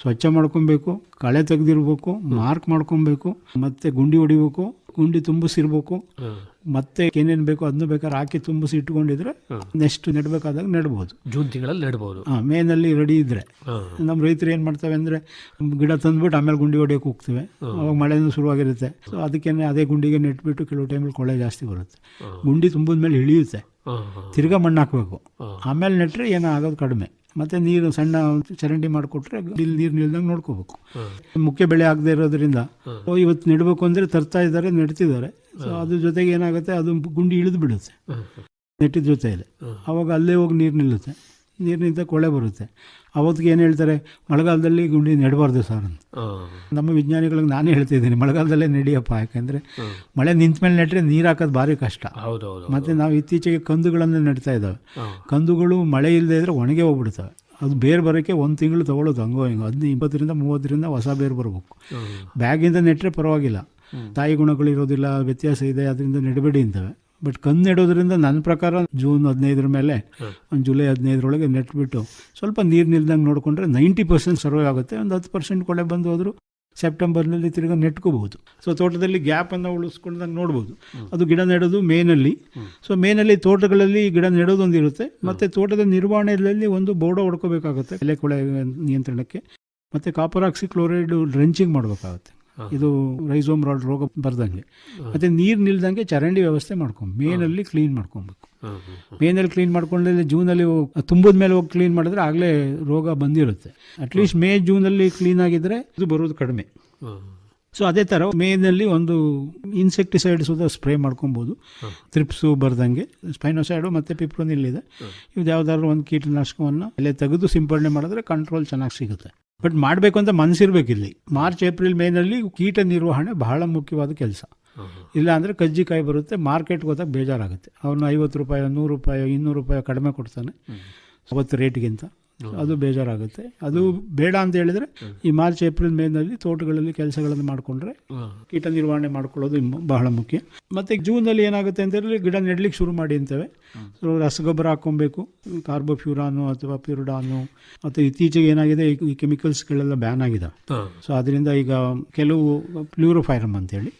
ಸ್ವಚ್ಛ ಮಾಡ್ಕೊಬೇಕು ಕಳೆ ತೆಗೆದಿರ್ಬೇಕು ಮಾರ್ಕ್ ಮಾಡ್ಕೊಬೇಕು ಮತ್ತೆ ಗುಂಡಿ ಹೊಡಿಬೇಕು ಗುಂಡಿ ತುಂಬಿಸಿರ್ಬೇಕು. ಮತ್ತೆ ಏನೇನು ಬೇಕೋ ಅದನ್ನು ಬೇಕಾದ್ರೆ ಹಾಕಿ ತುಂಬಿಸಿ ಇಟ್ಕೊಂಡಿದ್ರೆ ನೆಕ್ಸ್ಟ್ ನೆಡಬೇಕಾದಾಗ ನೆಡ್ಬೋದು. ಜೂನ್ ತಿಂಗಳಲ್ಲಿ ನೆಡ್ಬೋದು. ಹಾಂ ಮೇನಲ್ಲಿ ರೆಡಿ ಇದ್ರೆ. ನಮ್ಮ ರೈತರು ಏನು ಮಾಡ್ತವೆ ಅಂದರೆ ಗಿಡ ತಂದ್ಬಿಟ್ಟು ಆಮೇಲೆ ಗುಂಡಿ ಹೊಡಿಯೋಕೆ ಹೋಗ್ತವೆ. ಅವಾಗ ಮಳೆನೂ ಶುರುವಾಗಿರುತ್ತೆ. ಸೊ ಅದಕ್ಕೇನೆ ಅದೇ ಗುಂಡಿಗೆ ನೆಟ್ಬಿಟ್ಟು ಕೆಲವು ಟೈಮಲ್ಲಿ ಕೊಳೆ ಜಾಸ್ತಿ ಬರುತ್ತೆ. ಗುಂಡಿ ತುಂಬಿದ ಮೇಲೆ ಇಳಿಯುತ್ತೆ. ತಿರ್ಗಾ ಮಣ್ಣು ಹಾಕಬೇಕು. ಆಮೇಲೆ ನೆಟ್ಟರೆ ಏನೋ ಆಗೋದು ಕಡಿಮೆ. ಮತ್ತೆ ನೀರು ಸಣ್ಣ ಚರಂಡಿ ಮಾಡಿಕೊಟ್ರೆ ಇಲ್ಲಿ ನೀರು ನಿಲ್ದಂಗೆ ನೋಡ್ಕೋಬೇಕು. ಮುಖ್ಯ ಬೆಳೆ ಆಗದೆ ಇರೋದ್ರಿಂದ ಓ, ಇವತ್ತು ನೆಡಬೇಕು ಅಂದರೆ ತರ್ತಾ ಇದ್ದಾರೆ ನೆಡ್ತಿದ್ದಾರೆ. ಸೊ ಅದ್ರ ಜೊತೆಗೆ ಏನಾಗುತ್ತೆ ಅದು ಗುಂಡಿ ಇಳಿದು ಬಿಡುತ್ತೆ. ನೆಟ್ಟಿದ ಜೊತೆಯಲ್ಲಿ. ಅವಾಗ ಅಲ್ಲೇ ಹೋಗಿ ನೀರು ನಿಲ್ಲುತ್ತೆ. ನೀರು ನಿಂತ ಕೊಳೆ ಬರುತ್ತೆ. ಅವತ್ತಿಗೆ ಏನು ಹೇಳ್ತಾರೆ? ಮಳೆಗಾಲದಲ್ಲಿ ಗುಂಡಿ ನೆಡಬಾರ್ದು ಸರ್ ಅಂತ. ನಮ್ಮ ವಿಜ್ಞಾನಿಗಳಿಗೆ ನಾನೇ ಹೇಳ್ತಿದ್ದೀನಿ ಮಳೆಗಾಲದಲ್ಲೇ ನೆಡಿಯಪ್ಪ. ಯಾಕೆಂದರೆ ಮಳೆ ನಿಂತ ಮೇಲೆ ನೆಟ್ಟರೆ ನೀರು ಹಾಕೋದು ಭಾರಿ ಕಷ್ಟ. ಮತ್ತು ನಾವು ಇತ್ತೀಚೆಗೆ ಕಂದುಗಳನ್ನು ನೆಡ್ತಾ ಇದ್ದಾವೆ. ಕಂದುಗಳು ಮಳೆ ಇಲ್ಲದೆ ಇದ್ರೆ ಒಣಗೆ ಹೋಗ್ಬಿಡ್ತವೆ. ಅದು ಬೇರೆ ಬರೋಕ್ಕೆ ಒಂದು ತಿಂಗಳು ತೊಗೊಳ್ಳೋದು ಹಂಗೋ ಹಿಂಗೋ. ಹದಿನೈದು ಇಪ್ಪತ್ತರಿಂದ ಮೂವತ್ತರಿಂದ ಹೊಸ ಬೇರು ಬರಬೇಕು. ಬ್ಯಾಗಿಂದ ನೆಟ್ಟರೆ ಪರವಾಗಿಲ್ಲ. ತಾಯಿ ಗುಣಗಳು ಇರೋದಿಲ್ಲ ವ್ಯತ್ಯಾಸ ಇದೆ ಅದರಿಂದ ನೆಡಬೇಡಿ ಅಂತವೆ. ಬಟ್ ಕಂದು ನೆಡೋದ್ರಿಂದ ನನ್ನ ಪ್ರಕಾರ ಜೂನ್ ಹದಿನೈದರ ಮೇಲೆ ಒಂದು ಜುಲೈ ಹದಿನೈದರೊಳಗೆ ನೆಟ್ಬಿಟ್ಟು ಸ್ವಲ್ಪ ನೀರು ನಿಲ್ದಂಗೆ ನೋಡಿಕೊಂಡ್ರೆ ನೈಂಟಿ ಪರ್ಸೆಂಟ್ ಸರ್ವೈವ್ ಆಗುತ್ತೆ. ಒಂದು ಹತ್ತು ಪರ್ಸೆಂಟ್ ಕೊಳೆ ಬಂದು ಹೋದರೂ ಸೆಪ್ಟೆಂಬರ್ನಲ್ಲಿ ತಿರ್ಗಾ ನೆಟ್ಕೋಬಹುದು. ಸೊ ತೋಟದಲ್ಲಿ ಗ್ಯಾಪನ್ನು ಉಳಿಸ್ಕೊಂಡಂಗೆ ನೋಡ್ಬೋದು. ಅದು ಗಿಡ ನೆಡೋದು ಮೇನಲ್ಲಿ. ಸೊ ಮೇನಲ್ಲಿ ತೋಟಗಳಲ್ಲಿ ಗಿಡ ನೆಡೋದೊಂದು ಇರುತ್ತೆ ಮತ್ತು ತೋಟದ ನಿರ್ವಹಣೆಯಲ್ಲಿ ಒಂದು ಬೋರ್ಡ ಹೊಡ್ಕೋಬೇಕಾಗುತ್ತೆ. ಎಲೆ ಕೊಳೆ ನಿಯಂತ್ರಣಕ್ಕೆ. ಮತ್ತು ಕಾಪರ್ ಆಕ್ಸಿಕ್ಲೋರೈಡು ಡ್ರೆಂಚಿಂಗ್ ಮಾಡಬೇಕಾಗುತ್ತೆ. ಇದು ರೈಸೋಮ್ ರಾಡ್ ರೋಗ ಬರ್ದಂಗೆ. ಮತ್ತು ನೀರು ನಿಲ್ದಂಗೆ ಚರಂಡಿ ವ್ಯವಸ್ಥೆ ಮಾಡ್ಕೊಂಡು ಮೇನಲ್ಲಿ ಕ್ಲೀನ್ ಮಾಡ್ಕೊಬೇಕು. ಮೇನಲ್ಲಿ ಕ್ಲೀನ್ ಮಾಡ್ಕೊಂಡ್ರೆ ಜೂನಲ್ಲಿ ತುಂಬದ ಮೇಲೆ ಹೋಗಿ ಕ್ಲೀನ್ ಮಾಡಿದ್ರೆ ಆಗಲೇ ರೋಗ ಬಂದಿರುತ್ತೆ. ಅಟ್ಲೀಸ್ಟ್ ಮೇ ಜೂನಲ್ಲಿ ಕ್ಲೀನ್ ಆಗಿದ್ರೆ ಇದು ಬರೋದು ಕಡಿಮೆ. ಸೊ ಅದೇ ಥರ ಮೇನಲ್ಲಿ ಒಂದು ಇನ್ಸೆಕ್ಟಿಸೈಡ್ ಸುದ ಸ್ಪ್ರೇ ಮಾಡ್ಕೊಬೋದು. ತ್ರಿಪ್ಸು ಬರ್ದಂಗೆ ಸ್ಪೈನೋಸೈಡು ಮತ್ತು ಪಿಪ್ರೋನಿಲ್ ಇದೆ. ಇದು ಯಾವುದಾದ್ರು ಒಂದು ಕೀಟನಾಶಕವನ್ನು ಎಲೆ ತೆಗೆದು ಸಿಂಪಡಣೆ ಮಾಡಿದ್ರೆ ಕಂಟ್ರೋಲ್ ಚೆನ್ನಾಗಿ ಸಿಗುತ್ತೆ. ಬಟ್ ಮಾಡಬೇಕು ಅಂತ ಮನಸ್ಸಿರ್ಬೇಕು ಇಲ್ಲಿ ಮಾರ್ಚ್ ಏಪ್ರಿಲ್ ಮೇನಲ್ಲಿ ಕೀಟ ನಿರ್ವಹಣೆ ಬಹಳ ಮುಖ್ಯವಾದ ಕೆಲಸ. ಇಲ್ಲ ಅಂದರೆ ಕಜ್ಜಿಕಾಯಿ ಬರುತ್ತೆ ಮಾರ್ಕೆಟ್ಗೆ ಹೋದಾಗ ಬೇಜಾರಾಗುತ್ತೆ. ಅವನು ಐವತ್ತು ರೂಪಾಯಿ ನೂರು ರೂಪಾಯಿ ಇನ್ನೂರು ರೂಪಾಯಿ ಕಡಿಮೆ ಕೊಡ್ತಾನೆ. ಅವತ್ತು ರೇಟ್ಗಿಂತ. ಅದು ಬೇಜಾರಾಗುತ್ತೆ. ಅದು ಬೇಡ ಅಂತ ಹೇಳಿದ್ರೆ ಈ ಮಾರ್ಚ್ ಏಪ್ರಿಲ್ ಮೇನಲ್ಲಿ ತೋಟಗಳಲ್ಲಿ ಕೆಲಸಗಳನ್ನು ಮಾಡಿಕೊಂಡ್ರೆ ಕೀಟ ನಿರ್ವಹಣೆ ಮಾಡ್ಕೊಳ್ಳೋದು ಬಹಳ ಮುಖ್ಯ. ಮತ್ತು ಜೂನಲ್ಲಿ ಏನಾಗುತ್ತೆ ಅಂತ ಹೇಳಿದ್ರೆ ಗಿಡ ನೆಡ್ಲಿಕ್ಕೆ ಶುರು ಮಾಡಿ ಅಂತೇವೆ. ಸೊ ರಸಗೊಬ್ಬರ ಹಾಕೊಬೇಕು ಕಾರ್ಬೋಫ್ಯೂರಾನು ಅಥವಾ ಪ್ಯೂರಿಡಾನು ಮತ್ತು ಇತ್ತೀಚೆಗೆ ಏನಾಗಿದೆ ಈ- ಕೆಮಿಕಲ್ಸ್ಗಳೆಲ್ಲ ಬ್ಯಾನ್ ಆಗಿದೆ ಸೊ ಅದರಿಂದ ಈಗ ಕೆಲವು ಪ್ಲೂರೋಫೈರಮ್ ಅಂತೇಳಿ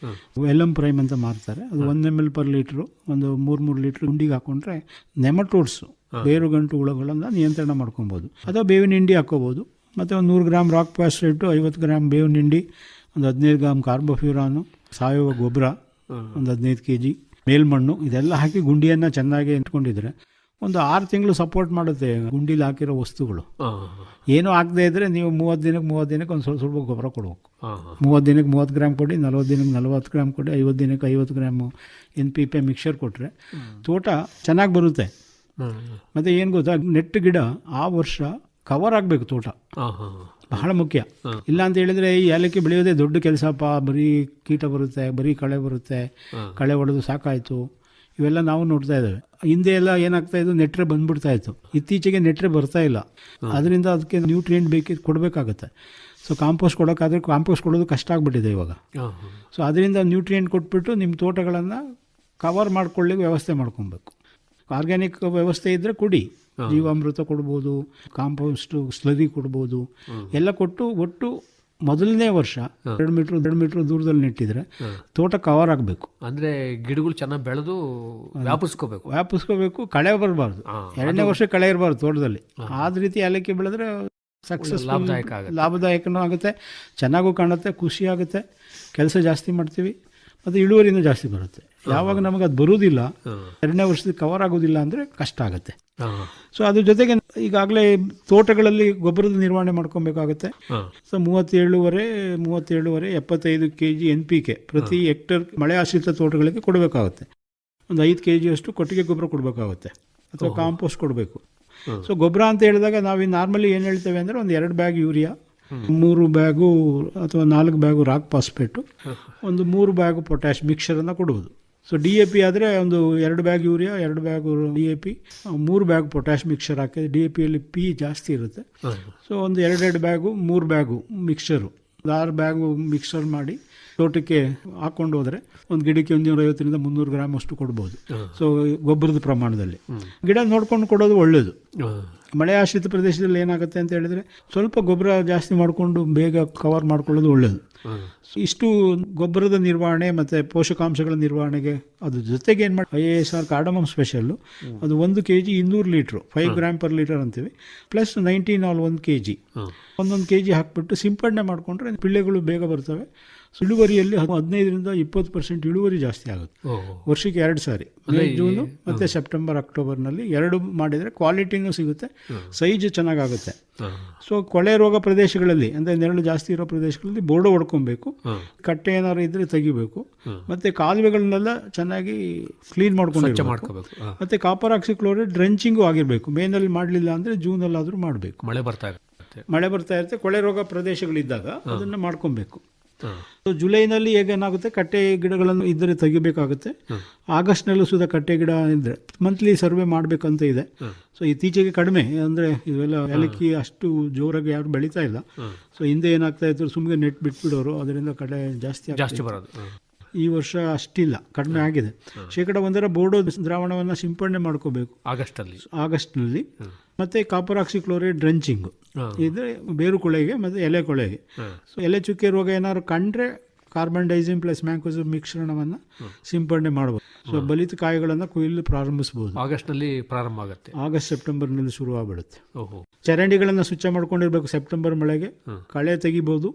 ಎಲ್ ಪ್ರೈಮ್ ಅಂತ ಮಾರ್ತಾರೆ. ಅದು ಒಂದು ಎಂ ಎಲ್ ಪರ್ ಲೀಟ್ರು ಒಂದು ಮೂರು ಮೂರು ಲೀಟ್ರ್ ಗುಂಡಿಗೆ ಹಾಕೊಂಡ್ರೆ ನೆಮಟೋಡ್ಸು. ಬೇರು ಗಂಟು ಹುಳುಗಳನ್ನು ನಿಯಂತ್ರಣ ಮಾಡ್ಕೊಬೋದು. ಅಥವಾ ಬೇವಿನ ಹಿಂಡಿ ಹಾಕ್ಕೋಬೋದು ಮತ್ತು ಒಂದು ನೂರು ಗ್ರಾಮ್ ರಾಕ್ ಪ್ಯಾಸ್ಟ್ರೇಟು ಐವತ್ತು ಗ್ರಾಮ್ ಬೇವಿನ ಹಿಂಡಿ ಒಂದು ಹದಿನೈದು ಗ್ರಾಮ್ ಕಾರ್ಬೋಫ್ಯೂರಾನು ಸಾವಯವ ಗೊಬ್ಬರ ಒಂದು ಹದಿನೈದು ಕೆ ಜಿ ಮೇಲ್ಮಣ್ಣು ಇದೆಲ್ಲ ಹಾಕಿ ಗುಂಡಿಯನ್ನು ಚೆನ್ನಾಗಿ ಇಟ್ಕೊಂಡಿದ್ರೆ ಒಂದು ಆರು ತಿಂಗಳು ಸಪೋರ್ಟ್ ಮಾಡುತ್ತೆ ಗುಂಡಿಲಿ ಹಾಕಿರೋ ವಸ್ತುಗಳು. ಏನೂ ಆಗದೆ ಇದ್ದರೆ ನೀವು ಮೂವತ್ತು ದಿನಕ್ಕೆ ಮೂವತ್ತು ದಿನಕ್ಕೆ ಒಂದು ಸ್ವಲ್ಪ ಸ್ವಲ್ಪ ಗೊಬ್ಬರ ಕೊಡಬೇಕು. ಮೂವತ್ತು ದಿನಕ್ಕೆ ಮೂವತ್ತು ಗ್ರಾಮ್ ಕೊಡಿ ನಲ್ವತ್ತು ದಿನಕ್ಕೆ ನಲ್ವತ್ತು ಗ್ರಾಮ್ ಕೊಡಿ ಐವತ್ತು ದಿನಕ್ಕೆ ಐವತ್ತು gram N P P mixture ಕೊಟ್ಟರೆ ತೋಟ ಚೆನ್ನಾಗಿ ಬರುತ್ತೆ. ಮತ್ತು ಏನು ಗೊತ್ತಾ? ನೆಟ್ ಗಿಡ ಆ ವರ್ಷ ಕವರ್ ಆಗಬೇಕು ತೋಟ. ಬಹಳ ಮುಖ್ಯ. ಇಲ್ಲ ಅಂತ ಹೇಳಿದ್ರೆ ಈ ಏಲಕ್ಕಿ ಬೆಳೆಯೋದೇ ದೊಡ್ಡ ಕೆಲಸಪ್ಪ. ಬರೀ ಕೀಟ ಬರುತ್ತೆ ಬರೀ ಕಳೆ ಬರುತ್ತೆ. ಕಳೆ ಹೊಡೆದು ಸಾಕಾಯಿತು. ಇವೆಲ್ಲ ನಾವು ನೋಡ್ತಾ ಇದ್ದೇವೆ. ಹಿಂದೆ ಎಲ್ಲ ಏನಾಗ್ತಾ ಇದ್ದು ನೆಟ್ರೆ ಬಂದ್ಬಿಡ್ತಾ ಇತ್ತು. ಇತ್ತೀಚೆಗೆ ನೆಟ್ರೆ ಬರ್ತಾ ಇಲ್ಲ. ಅದರಿಂದ ಅದಕ್ಕೆ ನ್ಯೂಟ್ರಿಯೆಂಟ್ ಬೇಕಿದ್ದು ಕೊಡಬೇಕಾಗತ್ತೆ. ಸೊ ಕಾಂಪೋಸ್ಟ್ ಕೊಡೋಕ್ಕಾದ್ರೆ ಕಾಂಪೋಸ್ಟ್ ಕೊಡೋದು ಕಷ್ಟ ಆಗಿಬಿಟ್ಟಿದೆ ಇವಾಗ. ಸೊ ಅದರಿಂದ ನ್ಯೂಟ್ರಿಯೆಂಟ್ ಕೊಟ್ಬಿಟ್ಟು ನಿಮ್ಮ ತೋಟಗಳನ್ನು ಕವರ್ ಮಾಡ್ಕೊಳ್ಳಿಕ್ಕೆ ವ್ಯವಸ್ಥೆ ಮಾಡ್ಕೊಬೇಕು. ಆರ್ಗ್ಯಾನಿಕ್ ವ್ಯವಸ್ಥೆ ಇದ್ದರೆ ಕೊಡಿ. ಜೀವಾಮೃತ ಕೊಡ್ಬೋದು ಕಾಂಪೋಸ್ಟು ಸ್ಲರಿ ಕೊಡ್ಬೋದು ಎಲ್ಲ ಕೊಟ್ಟು ಒಟ್ಟು ಮೊದಲನೇ ವರ್ಷ ಎರಡು ಮೀಟ್ರ್ ಎರಡು ಮೀಟ್ರ್ ದೂರದಲ್ಲಿ ನೆಟ್ಟಿದ್ರೆ ತೋಟ ಕವರ್ ಆಗಬೇಕು. ಅಂದರೆ ಗಿಡಗಳು ಚೆನ್ನಾಗಿ ಬೆಳೆದು ವ್ಯಾಪಿಸ್ಕೋಬೇಕು. ವ್ಯಾಪಿಸ್ಕೋಬೇಕು ಕಳೆ ಬರಬಾರ್ದು. ಎರಡನೇ ವರ್ಷ ಕಳೆ ಇರಬಾರ್ದು ತೋಟದಲ್ಲಿ. ಆದ ರೀತಿ ಏಲಕ್ಕಿ ಬೆಳೆದ್ರೆ ಸಕ್ಸಸ್ ಲಾಭದಾಯಕ. ಲಾಭದಾಯಕನೂ ಆಗುತ್ತೆ ಚೆನ್ನಾಗೂ ಕಾಣುತ್ತೆ ಖುಷಿ ಆಗುತ್ತೆ. ಕೆಲಸ ಜಾಸ್ತಿ ಮಾಡ್ತೀವಿ. ಮತ್ತು ಇಳುವರಿನೂ ಜಾಸ್ತಿ ಬರುತ್ತೆ. ಯಾವಾಗ ನಮಗೆ ಅದು ಬರುವುದಿಲ್ಲ ಎರಡನೇ ವರ್ಷದ ಕವರ್ ಆಗೋದಿಲ್ಲ ಅಂದರೆ ಕಷ್ಟ ಆಗುತ್ತೆ. ಸೊ ಅದ್ರ ಜೊತೆಗೆ ಈಗಾಗಲೇ ತೋಟಗಳಲ್ಲಿ ಗೊಬ್ಬರದ ನಿರ್ವಹಣೆ ಮಾಡ್ಕೊಬೇಕಾಗುತ್ತೆ. ಸೊ ಮೂವತ್ತೇಳುವರೆ ಮೂವತ್ತೇಳುವರೆ ಎಪ್ಪತ್ತೈದು K G N P K ಪ್ರತಿ ಹೆಕ್ಟರ್ ಮಳೆ ಆಶ್ರಿತ ತೋಟಗಳಿಗೆ ಕೊಡಬೇಕಾಗುತ್ತೆ. ಒಂದು ಐದು ಕೆ ಜಿಯಷ್ಟು ಕೊಟ್ಟಿಗೆ ಗೊಬ್ಬರ ಕೊಡಬೇಕಾಗುತ್ತೆ. ಅಥವಾ ಕಾಂಪೋಸ್ಟ್ ಕೊಡಬೇಕು. ಸೊ ಗೊಬ್ಬರ ಅಂತ ಹೇಳಿದಾಗ ನಾವು ನಾರ್ಮಲಿ ಏನು ಹೇಳ್ತೇವೆ ಅಂದರೆ ಒಂದು ಎರಡು ಬ್ಯಾಗ್ ಯೂರಿಯಾ ಮೂರು ಬ್ಯಾಗು ಅಥವಾ ನಾಲ್ಕು ಬ್ಯಾಗು ರಾಕ್ ಪಾಸ್ಪೇಟು ಒಂದು ಮೂರು ಬ್ಯಾಗು ಪೊಟ್ಯಾಶ್ ಮಿಕ್ಸರನ್ನು ಕೊಡುವುದು. ಸೊ ಡಿ ಎ ಪಿ ಆದರೆ ಒಂದು ಎರಡು ಬ್ಯಾಗ್ ಯೂರಿಯಾ ಎರಡು ಬ್ಯಾಗು ಡಿ ಎ ಪಿ ಮೂರು ಬ್ಯಾಗ್ ಪೊಟ್ಯಾಶ್ ಮಿಕ್ಸರ್ ಹಾಕಿದ್ರೆ ಡಿ ಎ ಪಿಯಲ್ಲಿ ಪಿ ಜಾಸ್ತಿ ಇರುತ್ತೆ. ಸೊ ಒಂದು ಎರಡೆರಡು ಬ್ಯಾಗು ಮೂರು ಬ್ಯಾಗು ಮಿಕ್ಸರು. ಆರು ಬ್ಯಾಗು ಮಿಕ್ಸರ್ ಮಾಡಿ ತೋಟಕ್ಕೆ ಹಾಕೊಂಡು ಹೋದರೆ ಒಂದು ಗಿಡಕ್ಕೆ ಒಂದು ನೂರೈವತ್ತರಿಂದ ಮುನ್ನೂರು ಗ್ರಾಮ್ ಅಷ್ಟು ಕೊಡ್ಬೋದು. ಸೊ ಗೊಬ್ಬರದ ಪ್ರಮಾಣದಲ್ಲಿ. ಗಿಡ ನೋಡ್ಕೊಂಡು ಕೊಡೋದು ಒಳ್ಳೆಯದು ಮಳೆ ಆಶ್ರಿತ ಪ್ರದೇಶದಲ್ಲಿ ಏನಾಗುತ್ತೆ ಅಂತ ಹೇಳಿದ್ರೆ ಸ್ವಲ್ಪ ಗೊಬ್ಬರ ಜಾಸ್ತಿ ಮಾಡಿಕೊಂಡು ಬೇಗ ಕವರ್ ಮಾಡ್ಕೊಳ್ಳೋದು ಒಳ್ಳೆಯದು ಇಷ್ಟು ಗೊಬ್ಬರದ ನಿರ್ವಹಣೆ ಮತ್ತು ಪೋಷಕಾಂಶಗಳ ನಿರ್ವಹಣೆಗೆ ಅದ್ರ ಜೊತೆಗೆ ಏನು ಮಾಡಿ I A S R cardamom special. ಅದು ಒಂದು ಕೆ ಜಿ ಇನ್ನೂರು litre five gram per litre ಅಂತೀವಿ. ಪ್ಲಸ್ ನೈನ್ಟೀನ್ ಆಲ್ ಒಂದು ಕೆ ಜಿ ಒಂದೊಂದು ಕೆ ಜಿ ಹಾಕ್ಬಿಟ್ಟು ಸಿಂಪಡಣೆ ಮಾಡಿಕೊಂಡ್ರೆ ಪಿಳ್ಳೆಗಳು ಬೇಗ ಬರ್ತವೆ. ಇಳುವರಿಯಲ್ಲಿ ಹದ್- ಹದಿನೈದರಿಂದ ಇಪ್ಪತ್ತು ಪರ್ಸೆಂಟ್ ಇಳುವರಿ ಜಾಸ್ತಿ ಆಗುತ್ತೆ. ವರ್ಷಕ್ಕೆ ಎರಡು ಸಾರಿ ಮೇ ಜೂನು ಮತ್ತು ಸೆಪ್ಟೆಂಬರ್ ಅಕ್ಟೋಬರ್ನಲ್ಲಿ ಎರಡು ಮಾಡಿದರೆ ಕ್ವಾಲಿಟಿನೂ ಸಿಗುತ್ತೆ ಸೈಜ್ ಚೆನ್ನಾಗಾಗುತ್ತೆ. ಸೊ ಕೊಳೆ ರೋಗ ಪ್ರದೇಶಗಳಲ್ಲಿ ಅಂದರೆ ನೆರಳು ಜಾಸ್ತಿ ಇರೋ ಪ್ರದೇಶಗಳಲ್ಲಿ ಬೋರ್ಡು ಹೊಡ್ಕೊಬೇಕು ಕಟ್ಟೆ ಏನಾದ್ರು ಇದ್ರೆ ತೆಗಿಬೇಕು ಮತ್ತು ಕಾಲುವೆಗಳನ್ನೆಲ್ಲ ಚೆನ್ನಾಗಿ ಕ್ಲೀನ್ ಮಾಡ್ಕೊಂಡು ಮಾಡ್ಕೋಬೇಕು. ಮತ್ತೆ ಕಾಪರ್ ಆಕ್ಸಿಕ್ಲೋರೈಡ್ ಡ್ರೆಂಚಿಂಗು ಆಗಿರಬೇಕು. ಮೇನಲ್ಲಿ ಮಾಡಲಿಲ್ಲ ಅಂದರೆ ಜೂನಲ್ಲಾದರೂ ಮಾಡಬೇಕು. ಮಳೆ ಬರ್ತಾ ಇರುತ್ತೆ. ಮಳೆ ಬರ್ತಾ ಇರುತ್ತೆ ಕೊಳೆ ರೋಗ ಪ್ರದೇಶಗಳಿದ್ದಾಗ ಅದನ್ನು ಮಾಡ್ಕೊಬೇಕು. ಸೊ ಜುಲೈನಲ್ಲಿ ಹೇಗೇನಾಗುತ್ತೆ ಕಟ್ಟೆ ಗಿಡಗಳನ್ನು ಇದ್ದರೆ ತೆಗಿಬೇಕಾಗುತ್ತೆ. ಆಗಸ್ಟ್ನಲ್ಲೂ ಸುಧಾ ಕಟ್ಟೆ ಗಿಡ ಇದ್ದರೆ ಮಂತ್ಲಿ ಸರ್ವೆ ಮಾಡಬೇಕಂತ ಇದೆ. ಸೊ ಇತ್ತೀಚೆಗೆ ಕಡಿಮೆ. ಅಂದರೆ ಇವೆಲ್ಲ ಏಲಕ್ಕಿ ಅಷ್ಟು ಜೋರಾಗಿ ಯಾರು ಬೆಳೀತಾ ಇಲ್ಲ. ಸೊ ಹಿಂದೆ ಏನಾಗ್ತಾ ಇತ್ತು ಸುಮ್ಮನೆ ನೆಟ್ ಬಿಟ್ಬಿಡೋರು. ಅದರಿಂದ ಕಡೆ ಜಾಸ್ತಿ ಜಾಸ್ತಿ ಬರೋದು. ಈ ವರ್ಷ ಅಷ್ಟಿಲ್ಲ. ಕಡಿಮೆ ಆಗಿದೆ. ಶೇಕಡ ಒಂದರ ಬೋರ್ಡೋ ದ್ರಾವಣವನ್ನು ಸಿಂಪಡಣೆ ಮಾಡ್ಕೋಬೇಕು. ಆಗಸ್ಟಲ್ಲಿ. ಆಗಸ್ಟ್ನಲ್ಲಿ. ಮತ್ತು ಕಾಪರಾಕ್ಸಿ ಆಕ್ಸಿಕ್ಲೋರೈಡ್ ಡ್ರಂಚಿಂಗು. ಇದ್ರೆ ಬೇರು ಕೊಳೆಗೆ ಮತ್ತು ಎಲೆ ಕೊಳೆಗೆ. ಸೊ ಎಲೆ ಚುಕ್ಕೆ ರೋಗ ಏನಾದ್ರು ಕಂಡ್ರೆ ಕಾರ್ಬನ್ ಡೈಸಿಮ್ ಪ್ಲಸ್ ಮ್ಯಾಂಕೋಸ್ ಮಿಶ್ರಣವನ್ನು ಸಿಂಪಡಣೆ ಮಾಡಬಹುದು ಸೊ ಬಲಿತ ಕಾಯಿಗಳನ್ನು ಕೊಯ್ಲು ಆಗಸ್ಟ್ನಲ್ಲಿ ಪ್ರಾರಂಭ ಆಗುತ್ತೆ. ಆಗಸ್ಟ್ ಸೆಪ್ಟೆಂಬರ್ನಲ್ಲಿ ಶುರು ಆಗ್ಬಿಡುತ್ತೆ ಚರಂಡಿಗಳನ್ನು ಸ್ವಚ್ಛ ಮಾಡ್ಕೊಂಡಿರ್ಬೇಕು ಸೆಪ್ಟೆಂಬರ್ ಮಳೆಗೆ. ಕಳೆ ತೆಗಿಬಹುದು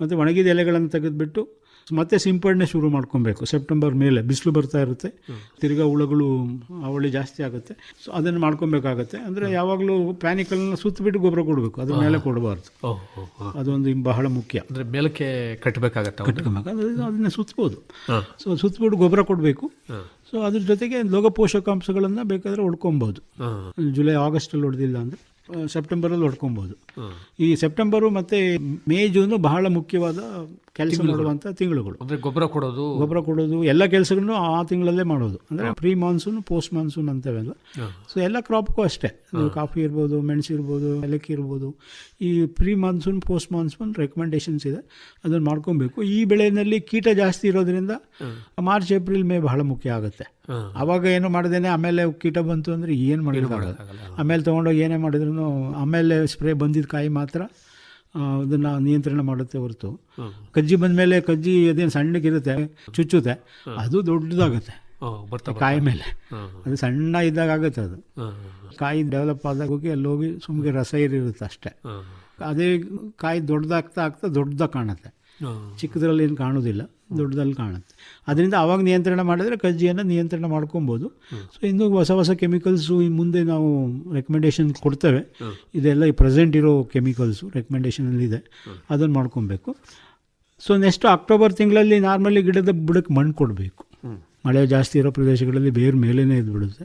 ಮತ್ತು ಒಣಗಿದ ಎಲೆಗಳನ್ನು ತೆಗೆದುಬಿಟ್ಟು ಮತ್ತೆ ಸಿಂಪಡಣೆ ಶುರು ಮಾಡ್ಕೊಬೇಕು. ಸೆಪ್ಟೆಂಬರ್ ಮೇಲೆ ಬಿಸಿಲು ಬರ್ತಾ ಇರುತ್ತೆ. ತಿರ್ಗಾ ಹುಳುಗಳು ಅವಳಿ ಜಾಸ್ತಿ ಆಗುತ್ತೆ. ಸೊ ಅದನ್ನು ಮಾಡ್ಕೊಬೇಕಾಗತ್ತೆ. ಅಂದರೆ ಯಾವಾಗಲೂ ಪ್ಯಾನಿಕಲ್ನ ಸುತ್ತಬಿಟ್ಟು ಗೊಬ್ಬರ ಕೊಡಬೇಕು. ಅದ್ರ ಮೇಲೆ ಕೊಡಬಾರ್ದು. ಅದೊಂದು ಬಹಳ ಮುಖ್ಯ. ಅಂದರೆ ಮೇಲಕ್ಕೆ ಕಟ್ಟಬೇಕಾಗತ್ತೆ ಅದನ್ನ ಸುತ್ತಬೋದು ಹಾಂ. ಸೊ ಸುತ್ತಬಿಟ್ಟು ಗೊಬ್ಬರ ಕೊಡಬೇಕು. ಸೊ ಅದ್ರ ಜೊತೆಗೆ ಲೋಗ ಪೋಷಕಾಂಶಗಳನ್ನು ಬೇಕಾದರೆ ಹೊಡ್ಕೊಬೋದು. ಜುಲೈ ಜುಲೈ ಆಗಸ್ಟಲ್ಲಿ ಹೊಡೆದಿಲ್ಲ ಅಂದರೆ ಸೆಪ್ಟೆಂಬರಲ್ಲಿ ಹೊಡ್ಕೊಬೋದು. ಈ ಸೆಪ್ಟೆಂಬರು ಮತ್ತು ಮೇ ಜೂನು ಬಹಳ ಮುಖ್ಯವಾದ ಕೆಲಸ ಮಾಡುವಂಥ ತಿಂಗಳುಗಳು. ಅಂದರೆ ಗೊಬ್ಬರ ಕೊಡೋದು. ಗೊಬ್ಬರ ಕೊಡೋದು ಎಲ್ಲ ಕೆಲಸಗಳನ್ನು ಆ ತಿಂಗಳಲ್ಲೇ ಮಾಡೋದು. ಅಂದರೆ ಪ್ರೀ ಮಾನ್ಸೂನ್ ಪೋಸ್ಟ್ ಮಾನ್ಸೂನ್ ಅಂತವೆಲ್ಲ ಸೊ ಎಲ್ಲ ಕ್ರಾಪ್ಗೂ ಅಷ್ಟೇ. ಕಾಫಿ ಇರ್ಬೋದು ಮೆಣಸು ಇರ್ಬೋದು ಏಲಕ್ಕಿ ಇರ್ಬೋದು. ಈ pre monsoon post monsoon recommendations ಇದೆ. ಅದನ್ನು ಮಾಡ್ಕೊಬೇಕು. ಈ ಬೆಳೆಯಲ್ಲಿ ಕೀಟ ಜಾಸ್ತಿ ಇರೋದ್ರಿಂದ ಮಾರ್ಚ್ ಏಪ್ರಿಲ್ ಮೇ ಬಹಳ ಮುಖ್ಯ ಆಗುತ್ತೆ. ಅವಾಗ ಏನು ಮಾಡ್ದೇನೆ ಆಮೇಲೆ ಕೀಟ ಬಂತು ಅಂದರೆ ಏನು ಮಾಡೋಕ್ಕಾಗಲ್ಲ. ಆಮೇಲೆ ತೊಗೊಂಡೋಗಿ ಏನೇ ಮಾಡಿದ್ರು ಆಮೇಲೆ ಸ್ಪ್ರೇ ಬಂದಿದ್ದ ಕಾಯಿ ಮಾತ್ರ ಅದನ್ನು ನಿಯಂತ್ರಣ ಮಾಡುತ್ತೆ ಹೊರತು. ಕಜ್ಜಿ ಬಂದಮೇಲೆ ಕಜ್ಜಿ ಅದೇನು ಸಣ್ಣಕ್ಕಿರುತ್ತೆ ಚುಚ್ಚುತ್ತೆ ಅದು ದೊಡ್ಡದಾಗುತ್ತೆ. ಕಾಯಿ ಮೇಲೆ. ಅದು ಸಣ್ಣ ಇದ್ದಾಗ ಆಗುತ್ತೆ ಅದು. ಕಾಯಿ ಡೆವಲಪ್ ಆದಾಗ ಹೋಗಿ ಅಲ್ಲಿ ಹೋಗಿ ಸುಮ್ಮನೆ ರಸ ಇರುತ್ತೆ ಅಷ್ಟೇ ಅದೇ ಕಾಯಿ ದೊಡ್ಡದಾಗ್ತಾ ಆಗ್ತಾ ದೊಡ್ಡದಾಗ ಕಾಣುತ್ತೆ. ಚಿಕ್ಕದ್ರಲ್ಲಿ ಏನು ಕಾಣೋದಿಲ್ಲ ದೊಡ್ಡದಲ್ಲಿ ಕಾಣುತ್ತೆ. ಅದರಿಂದ ಆವಾಗ ನಿಯಂತ್ರಣ ಮಾಡಿದ್ರೆ ಕಜ್ಜಿಯನ್ನು ನಿಯಂತ್ರಣ ಮಾಡ್ಕೊಬೋದು. ಸೊ ಇನ್ನೂ ಹೊಸ ಹೊಸ ಕೆಮಿಕಲ್ಸು ಈ ಮುಂದೆ ನಾವು ರೆಕಮೆಂಡೇಶನ್ ಕೊಡ್ತೇವೆ. ಇದೆಲ್ಲ ಈ ಪ್ರೆಸೆಂಟ್ ಇರೋ ಕೆಮಿಕಲ್ಸು ರೆಕಮೆಂಡೇಷನಲ್ಲಿದೆ ಅದನ್ನು ಮಾಡ್ಕೊಬೇಕು. ಸೊ ನೆಕ್ಸ್ಟ್ ಅಕ್ಟೋಬರ್ ತಿಂಗಳಲ್ಲಿ ನಾರ್ಮಲಿ ಗಿಡದ ಬುಡಕ್ಕೆ ಮಣ್ಣು ಕೊಡಬೇಕು. ಮಳೆ ಜಾಸ್ತಿ ಇರೋ ಪ್ರದೇಶಗಳಲ್ಲಿ ಬೇರು ಮೇಲೇ ಇದ್ದು ಬಿಡುತ್ತೆ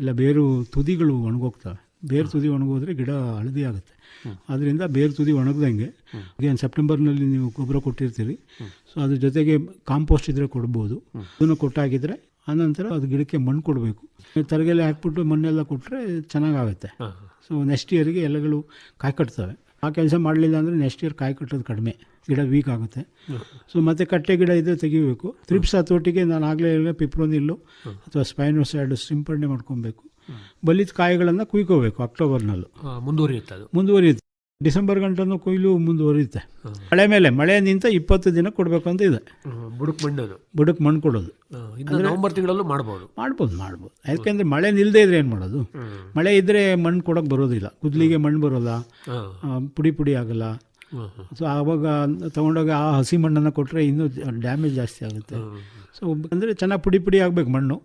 ಇಲ್ಲ ಬೇರು ತುದಿಗಳು ಒಣಗೋಗ್ತವೆ. ಬೇರು ತುದಿ ಒಣಗೋದ್ರೆ ಗಿಡ ಹಳದಿ ಆಗುತ್ತೆ ಅದರಿಂದ ಬೇರು ತುದಿ ಒಣಗ್ದಂಗೆ. ಏನು ಸೆಪ್ಟೆಂಬರ್ನಲ್ಲಿ ನೀವು ಗೊಬ್ಬರ ಕೊಟ್ಟಿರ್ತೀರಿ. ಸೊ ಅದ್ರ ಜೊತೆಗೆ ಕಾಂಪೋಸ್ಟ್ ಇದ್ರೆ ಕೊಡ್ಬೋದು. ಅದನ್ನು ಕೊಟ್ಟಾಗಿದ್ರೆ ಆನಂತರ ಅದು ಗಿಡಕ್ಕೆ ಮಣ್ಣು ಕೊಡಬೇಕು. ತರಗೆಲೆ ಹಾಕ್ಬಿಟ್ಟು ಮಣ್ಣೆಲ್ಲ ಕೊಟ್ಟರೆ ಚೆನ್ನಾಗಾಗುತ್ತೆ. ಸೊ ನೆಕ್ಸ್ಟ್ ಇಯರ್ಗೆ ಎಲೆಗಳು ಕಾಯಿ ಕಟ್ತವೆ. ಆ ಕೆಲಸ ಮಾಡಲಿಲ್ಲ ಅಂದರೆ ನೆಕ್ಸ್ಟ್ ಇಯರ್ ಕಾಯಿ ಕಟ್ಟೋದು ಕಡಿಮೆ. ಗಿಡ ವೀಕ್ ಆಗುತ್ತೆ. ಸೊ ಮತ್ತೆ ಕಟ್ಟೆ ಗಿಡ ಇದ್ದರೆ ತೆಗಿಬೇಕು. ತ್ರಿಪ್ಸ್ ಹತೋಟಿಗೆ ನಾನು ಆಗಲೇ ಪಿಪ್ರೋನಿಲ್ಲು ಅಥವಾ ಸ್ಪೈನೋಸೈಡ್ ಸಿಂಪಡಣೆ ಮಾಡ್ಕೊಬೇಕು. ಬಲಿತ ಕಾಯಿಗಳನ್ನು ಕುಯ್ಕೋಬೇಕು ಅಕ್ಟೋಬರ್ನಲ್ಲೂ. ಮುಂದುವರಿಯುತ್ತೆ ಅದು. ಮುಂದುವರಿಯುತ್ತೆ. ಡಿಸೆಂಬರ್ ಗಂಟನೂ ಕೊಯ್ಲು ಮುಂದುವರಿಯುತ್ತೆ. ಮಳೆ ಮೇಲೆ ಮಳೆ ನಿಂತ ಇಪ್ಪತ್ತು ದಿನ ಕೊಡಬೇಕು ಅಂತ ಇದೆ. ಬುಡಕ್ ಮಣ್ಣು ಬುಡಕ್ ಮಣ್ಣು ಕೊಡೋದು. ನವಂಬರ್ ತಿಂಗಳಲ್ಲೂ ಮಾಡ್ಬೋದು. ಮಾಡ್ಬೋದು ಮಾಡ್ಬೋದು. ಯಾಕೆಂದ್ರೆ ಮಳೆ ನಿಲ್ಲದೆ ಇದ್ರೆ ಏನು ಮಾಡೋದು? ಮಳೆ ಇದ್ದರೆ ಮಣ್ಣು ಕೊಡೋಕೆ ಬರೋದಿಲ್ಲ. ಕುದ್ಲಿಗೆ ಮಣ್ಣು ಬರೋಲ್ಲ. ಪುಡಿ ಪುಡಿ ಆಗಲ್ಲ. ಸೊ ಆವಾಗ ತೊಗೊಂಡೋಗಿ ಆ ಹಸಿ ಮಣ್ಣನ್ನು ಕೊಟ್ಟರೆ ಇನ್ನೂ ಡ್ಯಾಮೇಜ್ ಜಾಸ್ತಿ ಆಗುತ್ತೆ. ಸೊ ಅಂದರೆ ಚೆನ್ನಾಗಿ ಪುಡಿ ಪುಡಿ ಆಗಬೇಕು ಮಣ್ಣು.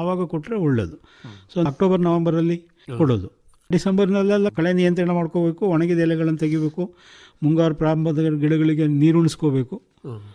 ಆವಾಗ ಕೊಟ್ಟರೆ ಒಳ್ಳೆಯದು ಸೊ ಅಕ್ಟೋಬರ್ ನವಂಬರಲ್ಲಿ ಕೊಡೋದು. ಡಿಸೆಂಬರ್ನಲ್ಲೆಲ್ಲ ಕಳೆ ನಿಯಂತ್ರಣ ಮಾಡ್ಕೋಬೇಕು ಒಣಗಿದ ಎಲೆಗಳನ್ನು ತೆಗಿಬೇಕು ಮುಂಗಾರು ಪ್ರಾರಂಭದ ಗಿಡಗಳಿಗೆ ನೀರು ಉಣಿಸ್ಕೋಬೇಕು.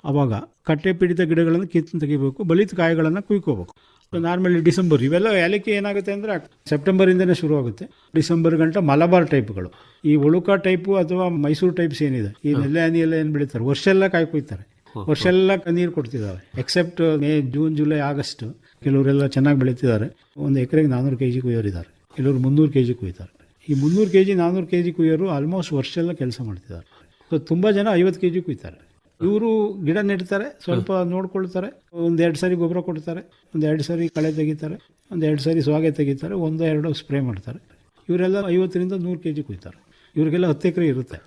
ಆವಾಗ ಕಟ್ಟೆ ಪೀಡಿತ ಗಿಡಗಳನ್ನು ಕಿತ್ತು ತೆಗಿಬೇಕು ಬಲಿತ ಕಾಯಿಗಳನ್ನು ಕುಯ್ಕೋಬೇಕು. ನಾರ್ಮಲಿ ಡಿಸೆಂಬರ್ ಇವೆಲ್ಲ ಏಲಕ್ಕಿ ಏನಾಗುತ್ತೆ ಅಂದರೆ ಸೆಪ್ಟೆಂಬರಿಂದನೇ ಶುರು ಆಗುತ್ತೆ. ಡಿಸೆಂಬರ್ ಗಂಟ ಮಲಬಾರ್ ಟೈಪ್ಗಳು ಈ ಒಳುಕ ಟೈಪು ಅಥವಾ ಮೈಸೂರು ಟೈಪ್ಸ್ ಏನಿದೆ? ಈ ನೆಲ್ಲೆ ಹನಿ ಎಲ್ಲ ಏನು ಬೆಳೀತಾರೆ? ವರ್ಷ ಎಲ್ಲ ಕಾಯಿ ಕುಯ್ತಾರೆ. ವರ್ಷ ಎಲ್ಲ ನೀರು ಕೊಡ್ತಿದ್ದಾವೆ except May June July August ಕೆಲವರೆಲ್ಲ ಚೆನ್ನಾಗಿ ಬೆಳೀತಿದ್ದಾರೆ. ಒಂದು ಎಕರೆಗೆ ನಾನ್ನೂರು ಕೆ ಜಿ ಕುಯ್ಯೋರಿದ್ದಾರೆ. ಕೆಲವರು ಮುನ್ನೂರು ಕೆ ಜಿ ಕುಯ್ತಾರೆ. ಈ ಮುನ್ನೂರು ಕೆ ಜಿ ನಾನ್ನೂರು ಕೆ ಜಿ ಕುಯ್ಯೋರು ಆಲ್ಮೋಸ್ಟ್ ವರ್ಷ ಎಲ್ಲ ಕೆಲಸ ಮಾಡ್ತಿದ್ದಾರೆ. ಸೊ ತುಂಬ ಜನ ಐವತ್ತು ಕೆ ಜಿ ಕುಯ್ತಾರೆ. ಇವರು ಗಿಡ ನೆಡ್ತಾರೆ, ಸ್ವಲ್ಪ ನೋಡ್ಕೊಳ್ತಾರೆ ಒಂದೆರಡು ಸಾರಿ ಗೊಬ್ಬರ ಕೊಡ್ತಾರೆ ಒಂದೆರಡು ಸಾರಿ ಕಳೆ ತೆಗಿತಾರೆ ಒಂದೆರಡು ಸಾರಿ ಸ್ವಾಗೆ ತೆಗಿತಾರೆ, ಒಂದು ಎರಡು ಸ್ಪ್ರೇ ಮಾಡ್ತಾರೆ. ಇವರೆಲ್ಲ ಐವತ್ತರಿಂದ ನೂರು ಕೆ ಜಿ ಕುಯ್ತಾರೆ. ಇವರಿಗೆಲ್ಲ ಹತ್ತು ಎಕರೆ ಇರುತ್ತೆ.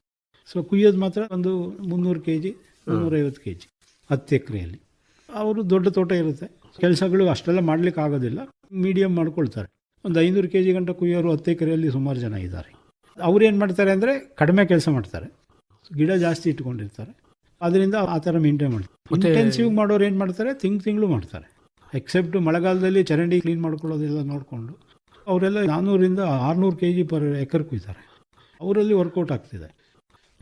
ಸೊ ಕುಯ್ಯೋದು ಮಾತ್ರ ಒಂದು ಮುನ್ನೂರು ಕೆ ಜಿ ಮುನ್ನೂರೈವತ್ತು ಕೆ ಜಿ ಹತ್ತು ಎಕರೆಯಲ್ಲಿ. ಅವರು ದೊಡ್ಡ ತೋಟ ಇರುತ್ತೆ. ಕೆಲಸಗಳು ಅಷ್ಟೆಲ್ಲ ಮಾಡ್ಲಿಕ್ಕೆ ಆಗೋದಿಲ್ಲ. ಮೀಡಿಯಮ್ ಮಾಡ್ಕೊಳ್ತಾರೆ. ಒಂದು ಐನೂರು ಕೆ ಜಿ ಗಂಟ ಕುಯ್ಯೋರು ಹತ್ತು ಎಕರೆಯಲ್ಲಿ ಸುಮಾರು ಜನ ಇದ್ದಾರೆ. ಅವ್ರು ಏನು ಮಾಡ್ತಾರೆ ಅಂದರೆ ಕಡಿಮೆ ಕೆಲಸ ಮಾಡ್ತಾರೆ. ಗಿಡ ಜಾಸ್ತಿ ಇಟ್ಕೊಂಡಿರ್ತಾರೆ. ಅದರಿಂದ ಆ ಥರ ಮೇಂಟೈನ್ ಮಾಡ್ತಾರೆ. ಇಂಟೆನ್ಸಿವ್ ಮಾಡೋರು ಏನು ಮಾಡ್ತಾರೆ? ತಿಂಗ್ ತಿಂಗಳು ಮಾಡ್ತಾರೆ. ಎಕ್ಸೆಪ್ಟ್ ಮಳೆಗಾಲದಲ್ಲಿ ಚರಂಡಿ ಕ್ಲೀನ್ ಮಾಡ್ಕೊಳ್ಳೋದೆಲ್ಲ ನೋಡಿಕೊಂಡು ಅವರೆಲ್ಲ ನಾನ್ನೂರಿಂದ ಆರುನೂರು ಕೆ ಜಿ ಪರ್ ಎಕರ್ ಕುಯ್ತಾರೆ. ಅವರಲ್ಲಿ ವರ್ಕೌಟ್ ಆಗ್ತಿದೆ.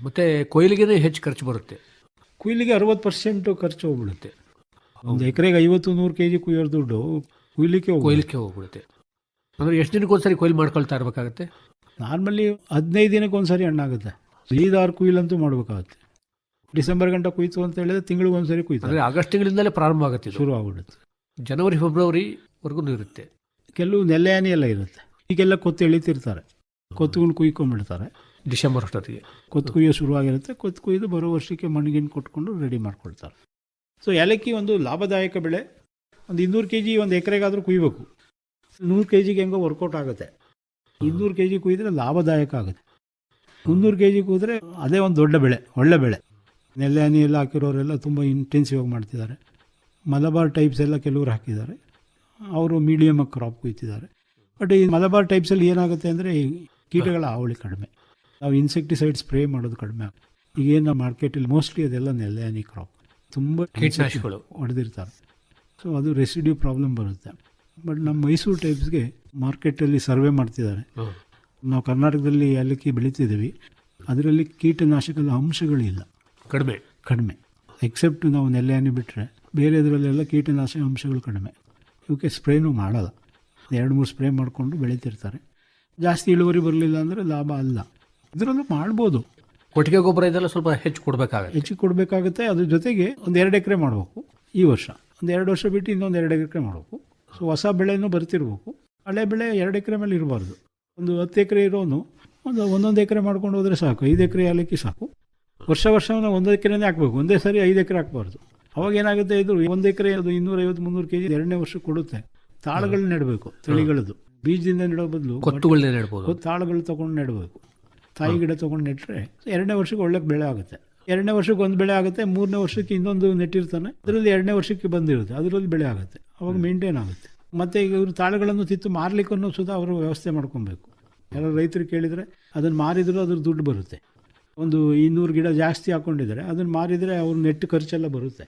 ಮತ್ತೆ ಕೊಯ್ಲಿಗೆ ಹೆಚ್ಚು ಖರ್ಚು ಬರುತ್ತೆ. ಕುಯ್ಲಿಗೆ ಅರವತ್ತು ಪರ್ಸೆಂಟು ಖರ್ಚು ಹೋಗ್ಬಿಡುತ್ತೆ. ಒಂದು ಎಕರೆಗೆ ಐವತ್ತು ನೂರು ಕೆ ಜಿ ಕುಯ್ಯೋರ್ ದುಡ್ಡು ಕುಯ್ಲಿಕ್ಕೆ ಕೊಯ್ಲಿಕ್ಕೆ ಹೋಗ್ಬಿಡುತ್ತೆ. ಅಂದ್ರೆ ಎಷ್ಟು ದಿನಕ್ಕೊಂದ್ಸರಿ ಕೊಯ್ಲು ಮಾಡ್ಕೊಳ್ತಾ ಇರಬೇಕಾಗತ್ತೆ? ನಾರ್ಮಲಿ ಹದಿನೈದು ದಿನಕ್ಕೆ ಒಂದ್ಸರಿ ಹಣ್ಣಾಗುತ್ತೆ. ಐದಾರು ಕುಯ್ಲಂತೂ ಮಾಡಬೇಕಾಗುತ್ತೆ. ಡಿಸೆಂಬರ್ ಗಂಟ ಕುಯ್ತು ಅಂತ ಹೇಳಿದ್ರೆ ತಿಂಗಳಿಗೆ ಒಂದ್ಸರಿ ಕುಯ್ತು ಅಂದ್ರೆ ಆಗಸ್ಟ್ ತಿಂಗಳಿಂದಲೇ ಪ್ರಾರಂಭ ಆಗುತ್ತೆ ಶುರು ಆಗ್ಬಿಡುತ್ತೆ ಜನವರಿ ಫೆಬ್ರವರಿವರೆಗೂ ಇರುತ್ತೆ. ಕೆಲವು ನೆಲೆ ಹನಿ ಎಲ್ಲ ಇರುತ್ತೆ. ಈಗೆಲ್ಲ ಕೊತ್ತು ಎಳಿತಿರ್ತಾರೆ. ಕೊತ್ತುಗಳು ಕುಯ್ಕೊಂಡ್ಬಿಡ್ತಾರೆ. ಡಿಸೆಂಬರ್ ಅಷ್ಟೊತ್ತಿಗೆ. ಕೊತ್ತು ಕುಯ್ಯೋ ಶುರುವಾಗಿರುತ್ತೆ. ಕೊತ್ತು ಕುಯ್ದು ಬರೋ ವರ್ಷಕ್ಕೆ ಮಣ್ಣಿಗೇನು ಕೊಟ್ಕೊಂಡು ರೆಡಿ ಮಾಡ್ಕೊಳ್ತಾರೆ. ಸೊ ಏಲಕ್ಕಿ ಒಂದು ಲಾಭದಾಯಕ ಬೆಳೆ. ಒಂದು ಇನ್ನೂರು ಕೆ ಜಿ ಒಂದು ಎಕರೆಗಾದರೂ ಕುಯ್ಬೇಕು. ನೂರು ಕೆ ಜಿಗೆ ಹೆಂಗೋ ವರ್ಕೌಟ್ ಆಗುತ್ತೆ. ಇನ್ನೂರು ಕೆ ಜಿ ಕುಯ್ದರೆ ಲಾಭದಾಯಕ ಆಗುತ್ತೆ. ಮುನ್ನೂರು ಕೆ ಜಿ ಕುಯ್ದ್ರೆ ಅದೇ ಒಂದು ದೊಡ್ಡ ಬೆಳೆ, ಒಳ್ಳೆ ಬೆಳೆ. ನೆಲೆ ಹನಿ ಎಲ್ಲ ಹಾಕಿರೋರೆಲ್ಲ ತುಂಬ ಇಂಟೆನ್ಸಿವ್ ಆಗಿ ಮಾಡ್ತಿದ್ದಾರೆ. ಮಲಬಾರ್ ಟೈಪ್ಸ್ ಎಲ್ಲ ಕೆಲವರು ಹಾಕಿದ್ದಾರೆ. ಅವರು ಮೀಡಿಯಮ್ ಕ್ರಾಪ್ ಕುಯ್ತಿದ್ದಾರೆ. ಬಟ್ ಈ ಮಲಬಾರ್ ಟೈಪ್ಸಲ್ಲಿ ಏನಾಗುತ್ತೆ ಅಂದರೆ ಕೀಟಗಳ ಹಾವಳಿ ಕಡಿಮೆ. ನಾವು ಇನ್ಸೆಕ್ಟಿಸೈಡ್ ಸ್ಪ್ರೇ ಮಾಡೋದು ಕಡಿಮೆ ಆಗುತ್ತೆ. ಈಗೇನು ಮಾರ್ಕೆಟಲ್ಲಿ ಮೋಸ್ಟ್ಲಿ ಅದೆಲ್ಲ ನೆಲೆ ಹನಿ ಕ್ರಾಪ್ ತುಂಬ ಕೀಟನಾಶಕಗಳು. ಹೊಡೆದಿರ್ತಾರೆ ಸೊ ಅದು ರೆಸಿಡ್ಯೂ ಪ್ರಾಬ್ಲಮ್ ಬರುತ್ತೆ. ಬಟ್ ನಮ್ಮ ಮೈಸೂರು ಟೈಪ್ಸ್ಗೆ ಮಾರ್ಕೆಟಲ್ಲಿ ಸರ್ವೆ ಮಾಡ್ತಿದ್ದಾರೆ. ನಾವು ಕರ್ನಾಟಕದಲ್ಲಿ ಏಲಕ್ಕಿ ಬೆಳೀತಿದ್ದೀವಿ. ಅದರಲ್ಲಿ ಕೀಟನಾಶಕದ ಅಂಶಗಳಿಲ್ಲ. ಕಡಿಮೆ. ಕಡಿಮೆ. ಎಕ್ಸೆಪ್ಟ್ ನಾವು ನೆಲೆ ಹನಿ ಬಿಟ್ಟರೆ ಬೇರೆ ಇದರಲ್ಲೆಲ್ಲ ಕೀಟನಾಶಕ ಅಂಶಗಳು ಕಡಿಮೆ. ಇವಕ್ಕೆ ಸ್ಪ್ರೇನೂ ಮಾಡಲ್ಲ. ಎರಡು ಮೂರು ಸ್ಪ್ರೇ ಮಾಡಿಕೊಂಡು ಬೆಳೀತಿರ್ತಾರೆ. ಜಾಸ್ತಿ ಇಳುವರಿ ಬರಲಿಲ್ಲ ಅಂದರೆ ಲಾಭ ಅಲ್ಲ. ಇದರಲ್ಲೂ ಮಾಡ್ಬೋದು. ಕೊಟ್ಟಿಗೆ ಗೊಬ್ಬರ ಇದೆಲ್ಲ ಸ್ವಲ್ಪ ಹೆಚ್ಚು ಕೊಡಬೇಕಾಗುತ್ತೆ. ಹೆಚ್ಚು ಕೊಡಬೇಕಾಗುತ್ತೆ. ಅದ್ರ ಜೊತೆಗೆ ಒಂದು ಎರಡು ಎಕರೆ ಮಾಡಬೇಕು ಈ ವರ್ಷ. ಒಂದು ಎರಡು ವರ್ಷ ಬಿಟ್ಟು ಇನ್ನೊಂದು ಎರಡು ಎಕರೆ ಮಾಡಬೇಕು. ಸೊ ಹೊಸ ಬೆಳೆನೂ ಬರ್ತಿರ್ಬೇಕು. ಹಳೆ ಬೆಳೆ ಎರಡು ಎಕರೆ ಮೇಲೆ ಇರಬಾರ್ದು. ಒಂದು ಹತ್ತು ಎಕರೆ ಇರೋನು ಒಂದು ಒಂದೊಂದು ಎಕರೆ ಮಾಡ್ಕೊಂಡು ಹೋದರೆ ಸಾಕು. ಐದು ಎಕರೆ ಏಲಕ್ಕಿ ಸಾಕು. ವರ್ಷ ವರ್ಷ ನಾವು ಒಂದು ಎಕರೆನೇ ಹಾಕಬೇಕು. ಒಂದೇ ಸರಿ ಐದು ಎಕರೆ ಹಾಕ್ಬಾರ್ದು. ಅವಾಗ ಏನಾಗುತ್ತೆ ಇದು ಒಂದು ಎಕರೆ ಅದು ಇನ್ನೂರೈವತ್ತು ಮುನ್ನೂರು ಕೆ ಜಿ ಎರಡನೇ ವರ್ಷ ಕೊಡುತ್ತೆ. ತಾಳುಗಳು ನೆಡಬೇಕು ತಳಿಗಳದ್ದು. ಬೀಜದಿಂದ ನೆಡೋ ಬದಲು ನೆಡ್ಬೋದು. ತಾಳುಗಳು ತೊಗೊಂಡು ನೆಡಬೇಕು. ತಾಯಿ ಗಿಡ ತೊಗೊಂಡು ನೆಟ್ಟರೆ ಎರಡನೇ ವರ್ಷಕ್ಕೆ ಒಳ್ಳೆ ಬೆಳೆ ಆಗುತ್ತೆ. ಎರಡನೇ ವರ್ಷಕ್ಕೆ ಒಂದು ಬೆಳೆ ಆಗುತ್ತೆ ಮೂರನೇ ವರ್ಷಕ್ಕೆ ಇನ್ನೊಂದು ನೆಟ್ಟಿರ್ತಾನೆ. ಅದರಲ್ಲಿ ಎರಡನೇ ವರ್ಷಕ್ಕೆ ಬಂದಿರುತ್ತೆ ಅದರಲ್ಲಿ ಬೆಳೆ ಆಗುತ್ತೆ ಅವಾಗ ಮೇಂಟೈನ್ ಆಗುತ್ತೆ. ಮತ್ತು ಈಗ ಇವರು ತಾಳೆಗಳನ್ನು ತಿತ್ತು ಮಾರ್ಲಿಕ್ಕೂ ಸುತ ಅವರು ವ್ಯವಸ್ಥೆ ಮಾಡ್ಕೊಬೇಕು. ಯಾರೋ ರೈತರು ಕೇಳಿದರೆ ಅದನ್ನು ಮಾರಿದರೂ ಅದ್ರ ದುಡ್ಡು ಬರುತ್ತೆ. ಒಂದು ಇನ್ನೂರು ಗಿಡ ಜಾಸ್ತಿ ಹಾಕ್ಕೊಂಡಿದ್ದಾರೆ ಅದನ್ನು ಮಾರಿದರೆ ಅವ್ರ ನೆಟ್ಟು ಖರ್ಚೆಲ್ಲ ಬರುತ್ತೆ.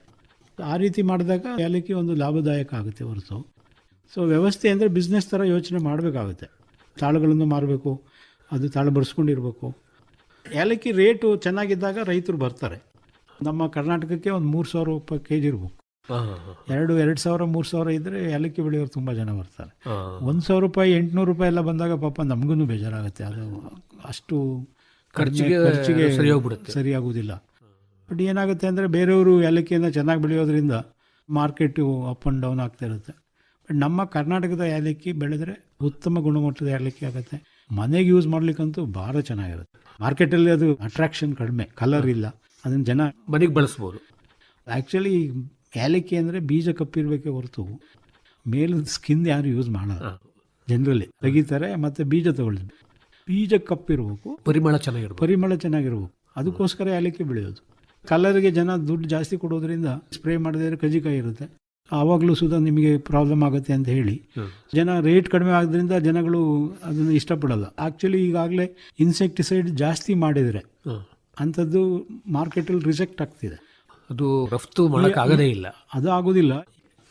ಆ ರೀತಿ ಮಾಡಿದಾಗ ಏಲಕ್ಕಿ ಒಂದು ಲಾಭದಾಯಕ ಆಗುತ್ತೆ ಹೊರತು. ಸೊ ವ್ಯವಸ್ಥೆ ಅಂದರೆ ಬಿಸ್ನೆಸ್ ಥರ ಯೋಚನೆ ಮಾಡಬೇಕಾಗುತ್ತೆ. ತಾಳುಗಳನ್ನು ಮಾರಬೇಕು ಅದು ತಾಳ ಬರ್ಸ್ಕೊಂಡಿರ್ಬೇಕು ಏಲಕ್ಕಿ ರೇಟು ಚೆನ್ನಾಗಿದ್ದಾಗ ರೈತರು ಬರ್ತಾರೆ. ನಮ್ಮ ಕರ್ನಾಟಕಕ್ಕೆ ಒಂದು ಮೂರು ಸಾವಿರ ರೂಪಾಯಿ ಕೆ ಜಿ ಇರ್ಬೇಕು ಎರಡು ಎರಡು ಸಾವಿರ ಮೂರು ಸಾವಿರ ಇದ್ದರೆ ಏಲಕ್ಕಿ ಬೆಳೆಯೋರು ತುಂಬ ಜನ ಬರ್ತಾರೆ. ಒಂದು ಸಾವಿರ ರೂಪಾಯಿ ಎಂಟುನೂರು ರೂಪಾಯಿ ಎಲ್ಲ ಬಂದಾಗ ಪಾಪ ನಮಗೂ ಬೇಜಾರಾಗುತ್ತೆ. ಅದು ಅಷ್ಟು ಖರ್ಚಿಗೆ ಖರ್ಚಿಗೆ ಸರಿ ಹೋಗ್ಬಿಡುತ್ತೆ. ಸರಿಯಾಗುವುದಿಲ್ಲ. ಬಟ್ ಏನಾಗುತ್ತೆ ಅಂದರೆ ಬೇರೆಯವರು ಏಲಕ್ಕಿಯನ್ನು ಚೆನ್ನಾಗಿ ಬೆಳೆಯೋದ್ರಿಂದ ಮಾರ್ಕೆಟು ಅಪ್ ಆ್ಯಂಡ್ ಡೌನ್ ಆಗ್ತಾ ಇರುತ್ತೆ. ಬಟ್ ನಮ್ಮ ಕರ್ನಾಟಕದ ಏಲಕ್ಕಿ ಬೆಳೆದ್ರೆ ಉತ್ತಮ ಗುಣಮಟ್ಟದ ಏಲಕ್ಕಿ ಆಗುತ್ತೆ. ಮನೆಗೆ ಯೂಸ್ ಮಾಡ್ಲಿಕ್ಕಂತೂ ಭಾಳ ಚೆನ್ನಾಗಿರುತ್ತೆ. ಮಾರ್ಕೆಟಲ್ಲಿ ಅದು ಅಟ್ರಾಕ್ಷನ್ ಕಡಿಮೆ ಕಲರ್ ಇಲ್ಲ. ಅದನ್ನು ಜನ ಮನೆಗೆ ಬಳಸ್ಬೋದು. ಆ್ಯಕ್ಚುಲಿ ಏಲಕ್ಕಿ ಅಂದರೆ ಬೀಜ ಕಪ್ಪಿರಬೇಕೇ ಹೊರತು ಮೇಲಿನ ಸ್ಕಿನ್ ಯಾರು ಯೂಸ್ ಮಾಡಲ್ಲ. ಜನರಲಿ ತೆಗಿತಾರೆ ಮತ್ತು ಬೀಜ ತಗೊಳ್ಳಿ ಬೀಜ ಕಪ್ಪಿರ್ಬೇಕು ಪರಿಮಳ ಚೆನ್ನಾಗಿರ್ಬೋದು ಪರಿಮಳ ಚೆನ್ನಾಗಿರ್ಬೇಕು. ಅದಕ್ಕೋಸ್ಕರ ಏಲಕ್ಕಿ ಬೆಳೆಯೋದು. ಕಲರ್ಗೆ ಜನ ದುಡ್ಡು ಜಾಸ್ತಿ ಕೊಡೋದ್ರಿಂದ ಸ್ಪ್ರೇ ಮಾಡದೇ ಕಜಿಕಾಯಿ ಇರುತ್ತೆ. ಆವಾಗಲೂ ಸುದ ನಿಮಗೆ ಪ್ರಾಬ್ಲಮ್ ಆಗುತ್ತೆ ಅಂತ ಹೇಳಿ. ಜನ ರೇಟ್ ಕಡಿಮೆ ಆಗೋದ್ರಿಂದ ಜನಗಳು ಅದನ್ನು ಇಷ್ಟಪಡಲ್ಲ. ಆ್ಯಕ್ಚುಲಿ ಈಗಾಗಲೇ ಇನ್ಸೆಕ್ಟಿಸೈಡ್ ಜಾಸ್ತಿ ಮಾಡಿದರೆ ಅಂಥದ್ದು ಮಾರ್ಕೆಟಲ್ಲಿ ರಿಜೆಕ್ಟ್ ಆಗ್ತಿದೆ. ಅದು ರಫ್ತು ಮಾಡೋಕ್ಕಾಗದೇ ಇಲ್ಲ. ಅದು ಆಗೋದಿಲ್ಲ.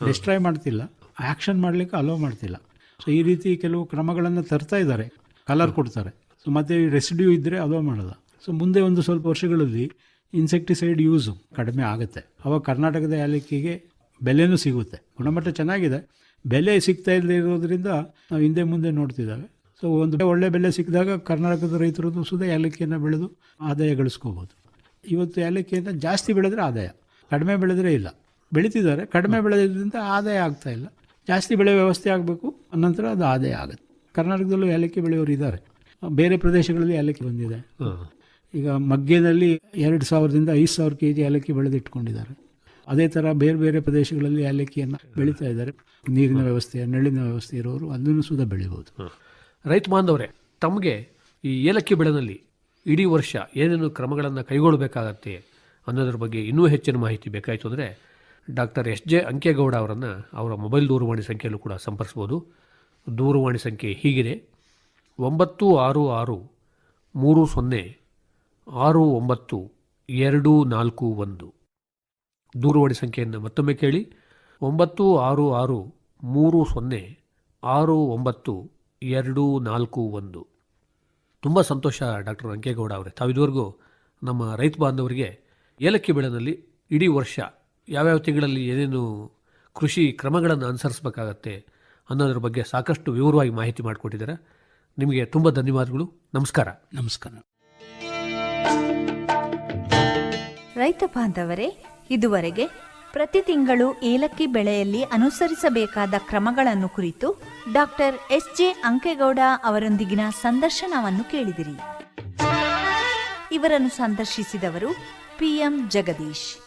ಡಿಸ್ಟ್ರಾಯ್ ಮಾಡ್ತಿಲ್ಲ. ಆ್ಯಕ್ಷನ್ ಮಾಡಲಿಕ್ಕೆ ಅಲೋ ಮಾಡ್ತಿಲ್ಲ. ಸೊ ಈ ರೀತಿ ಕೆಲವು ಕ್ರಮಗಳನ್ನು ತರ್ತಾ ಇದ್ದಾರೆ. ಕಲರ್ ಕೊಡ್ತಾರೆ. ಸೊ ಮತ್ತೆ ರೆಸಿಡ್ಯೂ ಇದ್ದರೆ ಅಲೋ ಮಾಡಲ್ಲ. ಸೊ ಮುಂದೆ ಒಂದು ಸ್ವಲ್ಪ ವರ್ಷಗಳಲ್ಲಿ ಇನ್ಸೆಕ್ಟಿಸೈಡ್ ಯೂಸು ಕಡಿಮೆ ಆಗುತ್ತೆ. ಅವಾಗ ಕರ್ನಾಟಕದ ಏಲಕ್ಕಿಗೆ ಬೆಲೆನೂ ಸಿಗುತ್ತೆ. ಗುಣಮಟ್ಟ ಚೆನ್ನಾಗಿದೆ. ಬೆಲೆ ಸಿಗ್ತಾ ಇಲ್ಲದೆ ಇರೋದ್ರಿಂದ ನಾವು ಹಿಂದೆ ಮುಂದೆ ನೋಡ್ತಿದ್ದಾವೆ. ಸೊ ಒಂದು ಒಳ್ಳೆ ಬೆಲೆ ಸಿಕ್ಕಿದಾಗ ಕರ್ನಾಟಕದ ರೈತರು ಸುದ ಏಲಕ್ಕಿಯನ್ನು ಬೆಳೆದು ಆದಾಯ ಗಳಿಸ್ಕೋಬೋದು. ಇವತ್ತು ಏಲಕ್ಕಿಯನ್ನು ಜಾಸ್ತಿ ಬೆಳೆದ್ರೆ ಆದಾಯ. ಕಡಿಮೆ ಬೆಳೆದ್ರೆ ಇಲ್ಲ. ಬೆಳೀತಿದ್ದಾರೆ. ಕಡಿಮೆ ಬೆಳೆದ್ರಿಂದ ಆದಾಯ ಆಗ್ತಾ ಇಲ್ಲ. ಜಾಸ್ತಿ ಬೆಳೆ ವ್ಯವಸ್ಥೆ ಆಗಬೇಕು. ನಂತರ ಅದು ಆದಾಯ ಆಗುತ್ತೆ. ಕರ್ನಾಟಕದಲ್ಲೂ ಏಲಕ್ಕಿ ಬೆಳೆಯೋರು ಇದ್ದಾರೆ. ಬೇರೆ ಪ್ರದೇಶಗಳಲ್ಲಿ ಏಲಕ್ಕಿ ಬಂದಿದೆ. ಈಗ ಮಗ್ಗೆನಲ್ಲಿ ಎರಡು ಸಾವಿರದಿಂದ ಐದು ಸಾವಿರ ಕೆ ಜಿ ಏಲಕ್ಕಿ ಬೆಳೆದಿಟ್ಕೊಂಡಿದ್ದಾರೆ. ಅದೇ ಥರ ಬೇರೆ ಬೇರೆ ಪ್ರದೇಶಗಳಲ್ಲಿ ಏಲಕ್ಕಿಯನ್ನು ಬೆಳೀತಾ ಇದ್ದಾರೆ. ನೀರಿನ ವ್ಯವಸ್ಥೆ ನೆರಳಿನ ವ್ಯವಸ್ಥೆ ಇರೋರು ಅದನ್ನು ಸುದ ಬೆಳಿಬೋದು. ರೈತ ಬಾಂಧವರೇ ತಮಗೆ ಈ ಏಲಕ್ಕಿ ಬೆಳೆನಲ್ಲಿ ಇಡೀ ವರ್ಷ ಏನೇನು ಕ್ರಮಗಳನ್ನು ಕೈಗೊಳ್ಳಬೇಕಾಗತ್ತೆ ಅನ್ನೋದ್ರ ಬಗ್ಗೆ ಇನ್ನೂ ಹೆಚ್ಚಿನ ಮಾಹಿತಿ ಬೇಕಾಯಿತು ಅಂದರೆ ಡಾಕ್ಟರ್ ಎಸ್ ಜೆ ಅಂಕೇಗೌಡ ಅವರನ್ನು ಅವರ ಮೊಬೈಲ್ ದೂರವಾಣಿ ಸಂಖ್ಯೆಯಲ್ಲೂ ಕೂಡ ಸಂಪರ್ಸ್ಬೋದು. ದೂರವಾಣಿ ಸಂಖ್ಯೆ ಹೀಗಿದೆ. ಒಂಬತ್ತು ಆರು ಆರು ಮೂರು ಸೊನ್ನೆ ಆರು ಒಂಬತ್ತು ಎರಡು ನಾಲ್ಕು ಒಂದು. ದೂರವಾಣಿ ಸಂಖ್ಯೆಯನ್ನು ಮತ್ತೊಮ್ಮೆ ಕೇಳಿ. ಒಂಬತ್ತು ಆರು ಆರು ಮೂರು ಸೊನ್ನೆ ಆರು ಒಂಬತ್ತು ಎರಡು ನಾಲ್ಕು ಒಂದು. ತುಂಬ ಸಂತೋಷ ಡಾಕ್ಟರ್ ರಂಕೇಗೌಡ ಅವರೇ. ತಾವಿದುವರೆಗೂ ನಮ್ಮ ರೈತ ಬಾಂಧವರಿಗೆ ಏಲಕ್ಕಿ ಬೆಳೆನಲ್ಲಿ ಇಡೀ ವರ್ಷ ಯಾವ್ಯಾವ ತಿಂಗಳಲ್ಲಿ ಏನೇನು ಕೃಷಿ ಕ್ರಮಗಳನ್ನು ಅನುಸರಿಸಬೇಕಾಗತ್ತೆ ಅನ್ನೋದ್ರ ಬಗ್ಗೆ ಸಾಕಷ್ಟು ವಿವರವಾಗಿ ಮಾಹಿತಿ ಮಾಡಿಕೊಟ್ಟಿದ್ದಾರೆ. ನಿಮಗೆ ತುಂಬ ಧನ್ಯವಾದಗಳು. ನಮಸ್ಕಾರ. ನಮಸ್ಕಾರ. ರೈತ ಬಾಂಧವರೇ ಇದುವರೆಗೆ ಪ್ರತಿ ತಿಂಗಳು ಏಲಕ್ಕಿ ಬೆಳೆಯಲ್ಲಿ ಅನುಸರಿಸಬೇಕಾದ ಕ್ರಮಗಳನ್ನು ಕುರಿತು ಡಾಕ್ಟರ್ ಎಸ್ ಜೆ ಅಂಕೇಗೌಡ ಅವರೊಂದಿಗಿನ ಸಂದರ್ಶನವನ್ನು ಕೇಳಿದಿರಿ. ಇವರನ್ನು ಸಂದರ್ಶಿಸಿದವರು ಪಿಎಂ ಜಗದೀಶ್.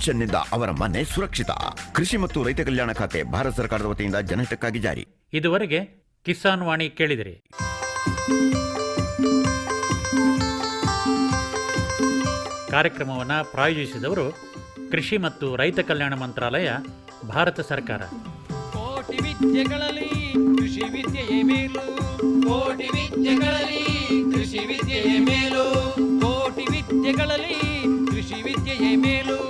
ಪೆನ್ಷನ್ನಿಂದ ಅವರ ಮನೆ ಸುರಕ್ಷಿತ. ಕೃಷಿ ಮತ್ತು ರೈತ ಕಲ್ಯಾಣ ಖಾತೆ ಭಾರತ ಸರ್ಕಾರದ ವತಿಯಿಂದ ಜನಹಿತಕ್ಕಾಗಿ ಜಾರಿ. ಇದುವರೆಗೆ ಕಿಸಾನ್ ವಾಣಿ ಕೇಳಿದರೆ. ಕಾರ್ಯಕ್ರಮವನ್ನು ಪ್ರಾಯೋಜಿಸಿದವರು ಕೃಷಿ ಮತ್ತು ರೈತ ಕಲ್ಯಾಣ ಮಂತ್ರಾಲಯ ಭಾರತ ಸರ್ಕಾರ. ಕೋಟಿ ವಿದ್ಯೆಗಳಲ್ಲಿ ಕೃಷಿ ವಿದ್ಯೆಯೇ ಮೇಲು. ಕೋಟಿ ವಿದ್ಯೆಗಳಲ್ಲಿ ಕೃಷಿ ವಿದ್ಯೆಯೇ ಮೇಲು. ಕೋಟಿ ವಿದ್ಯೆಗಳಲ್ಲಿ ಕೃಷಿ ವಿದ್ಯೆಯೇ ಮೇಲು.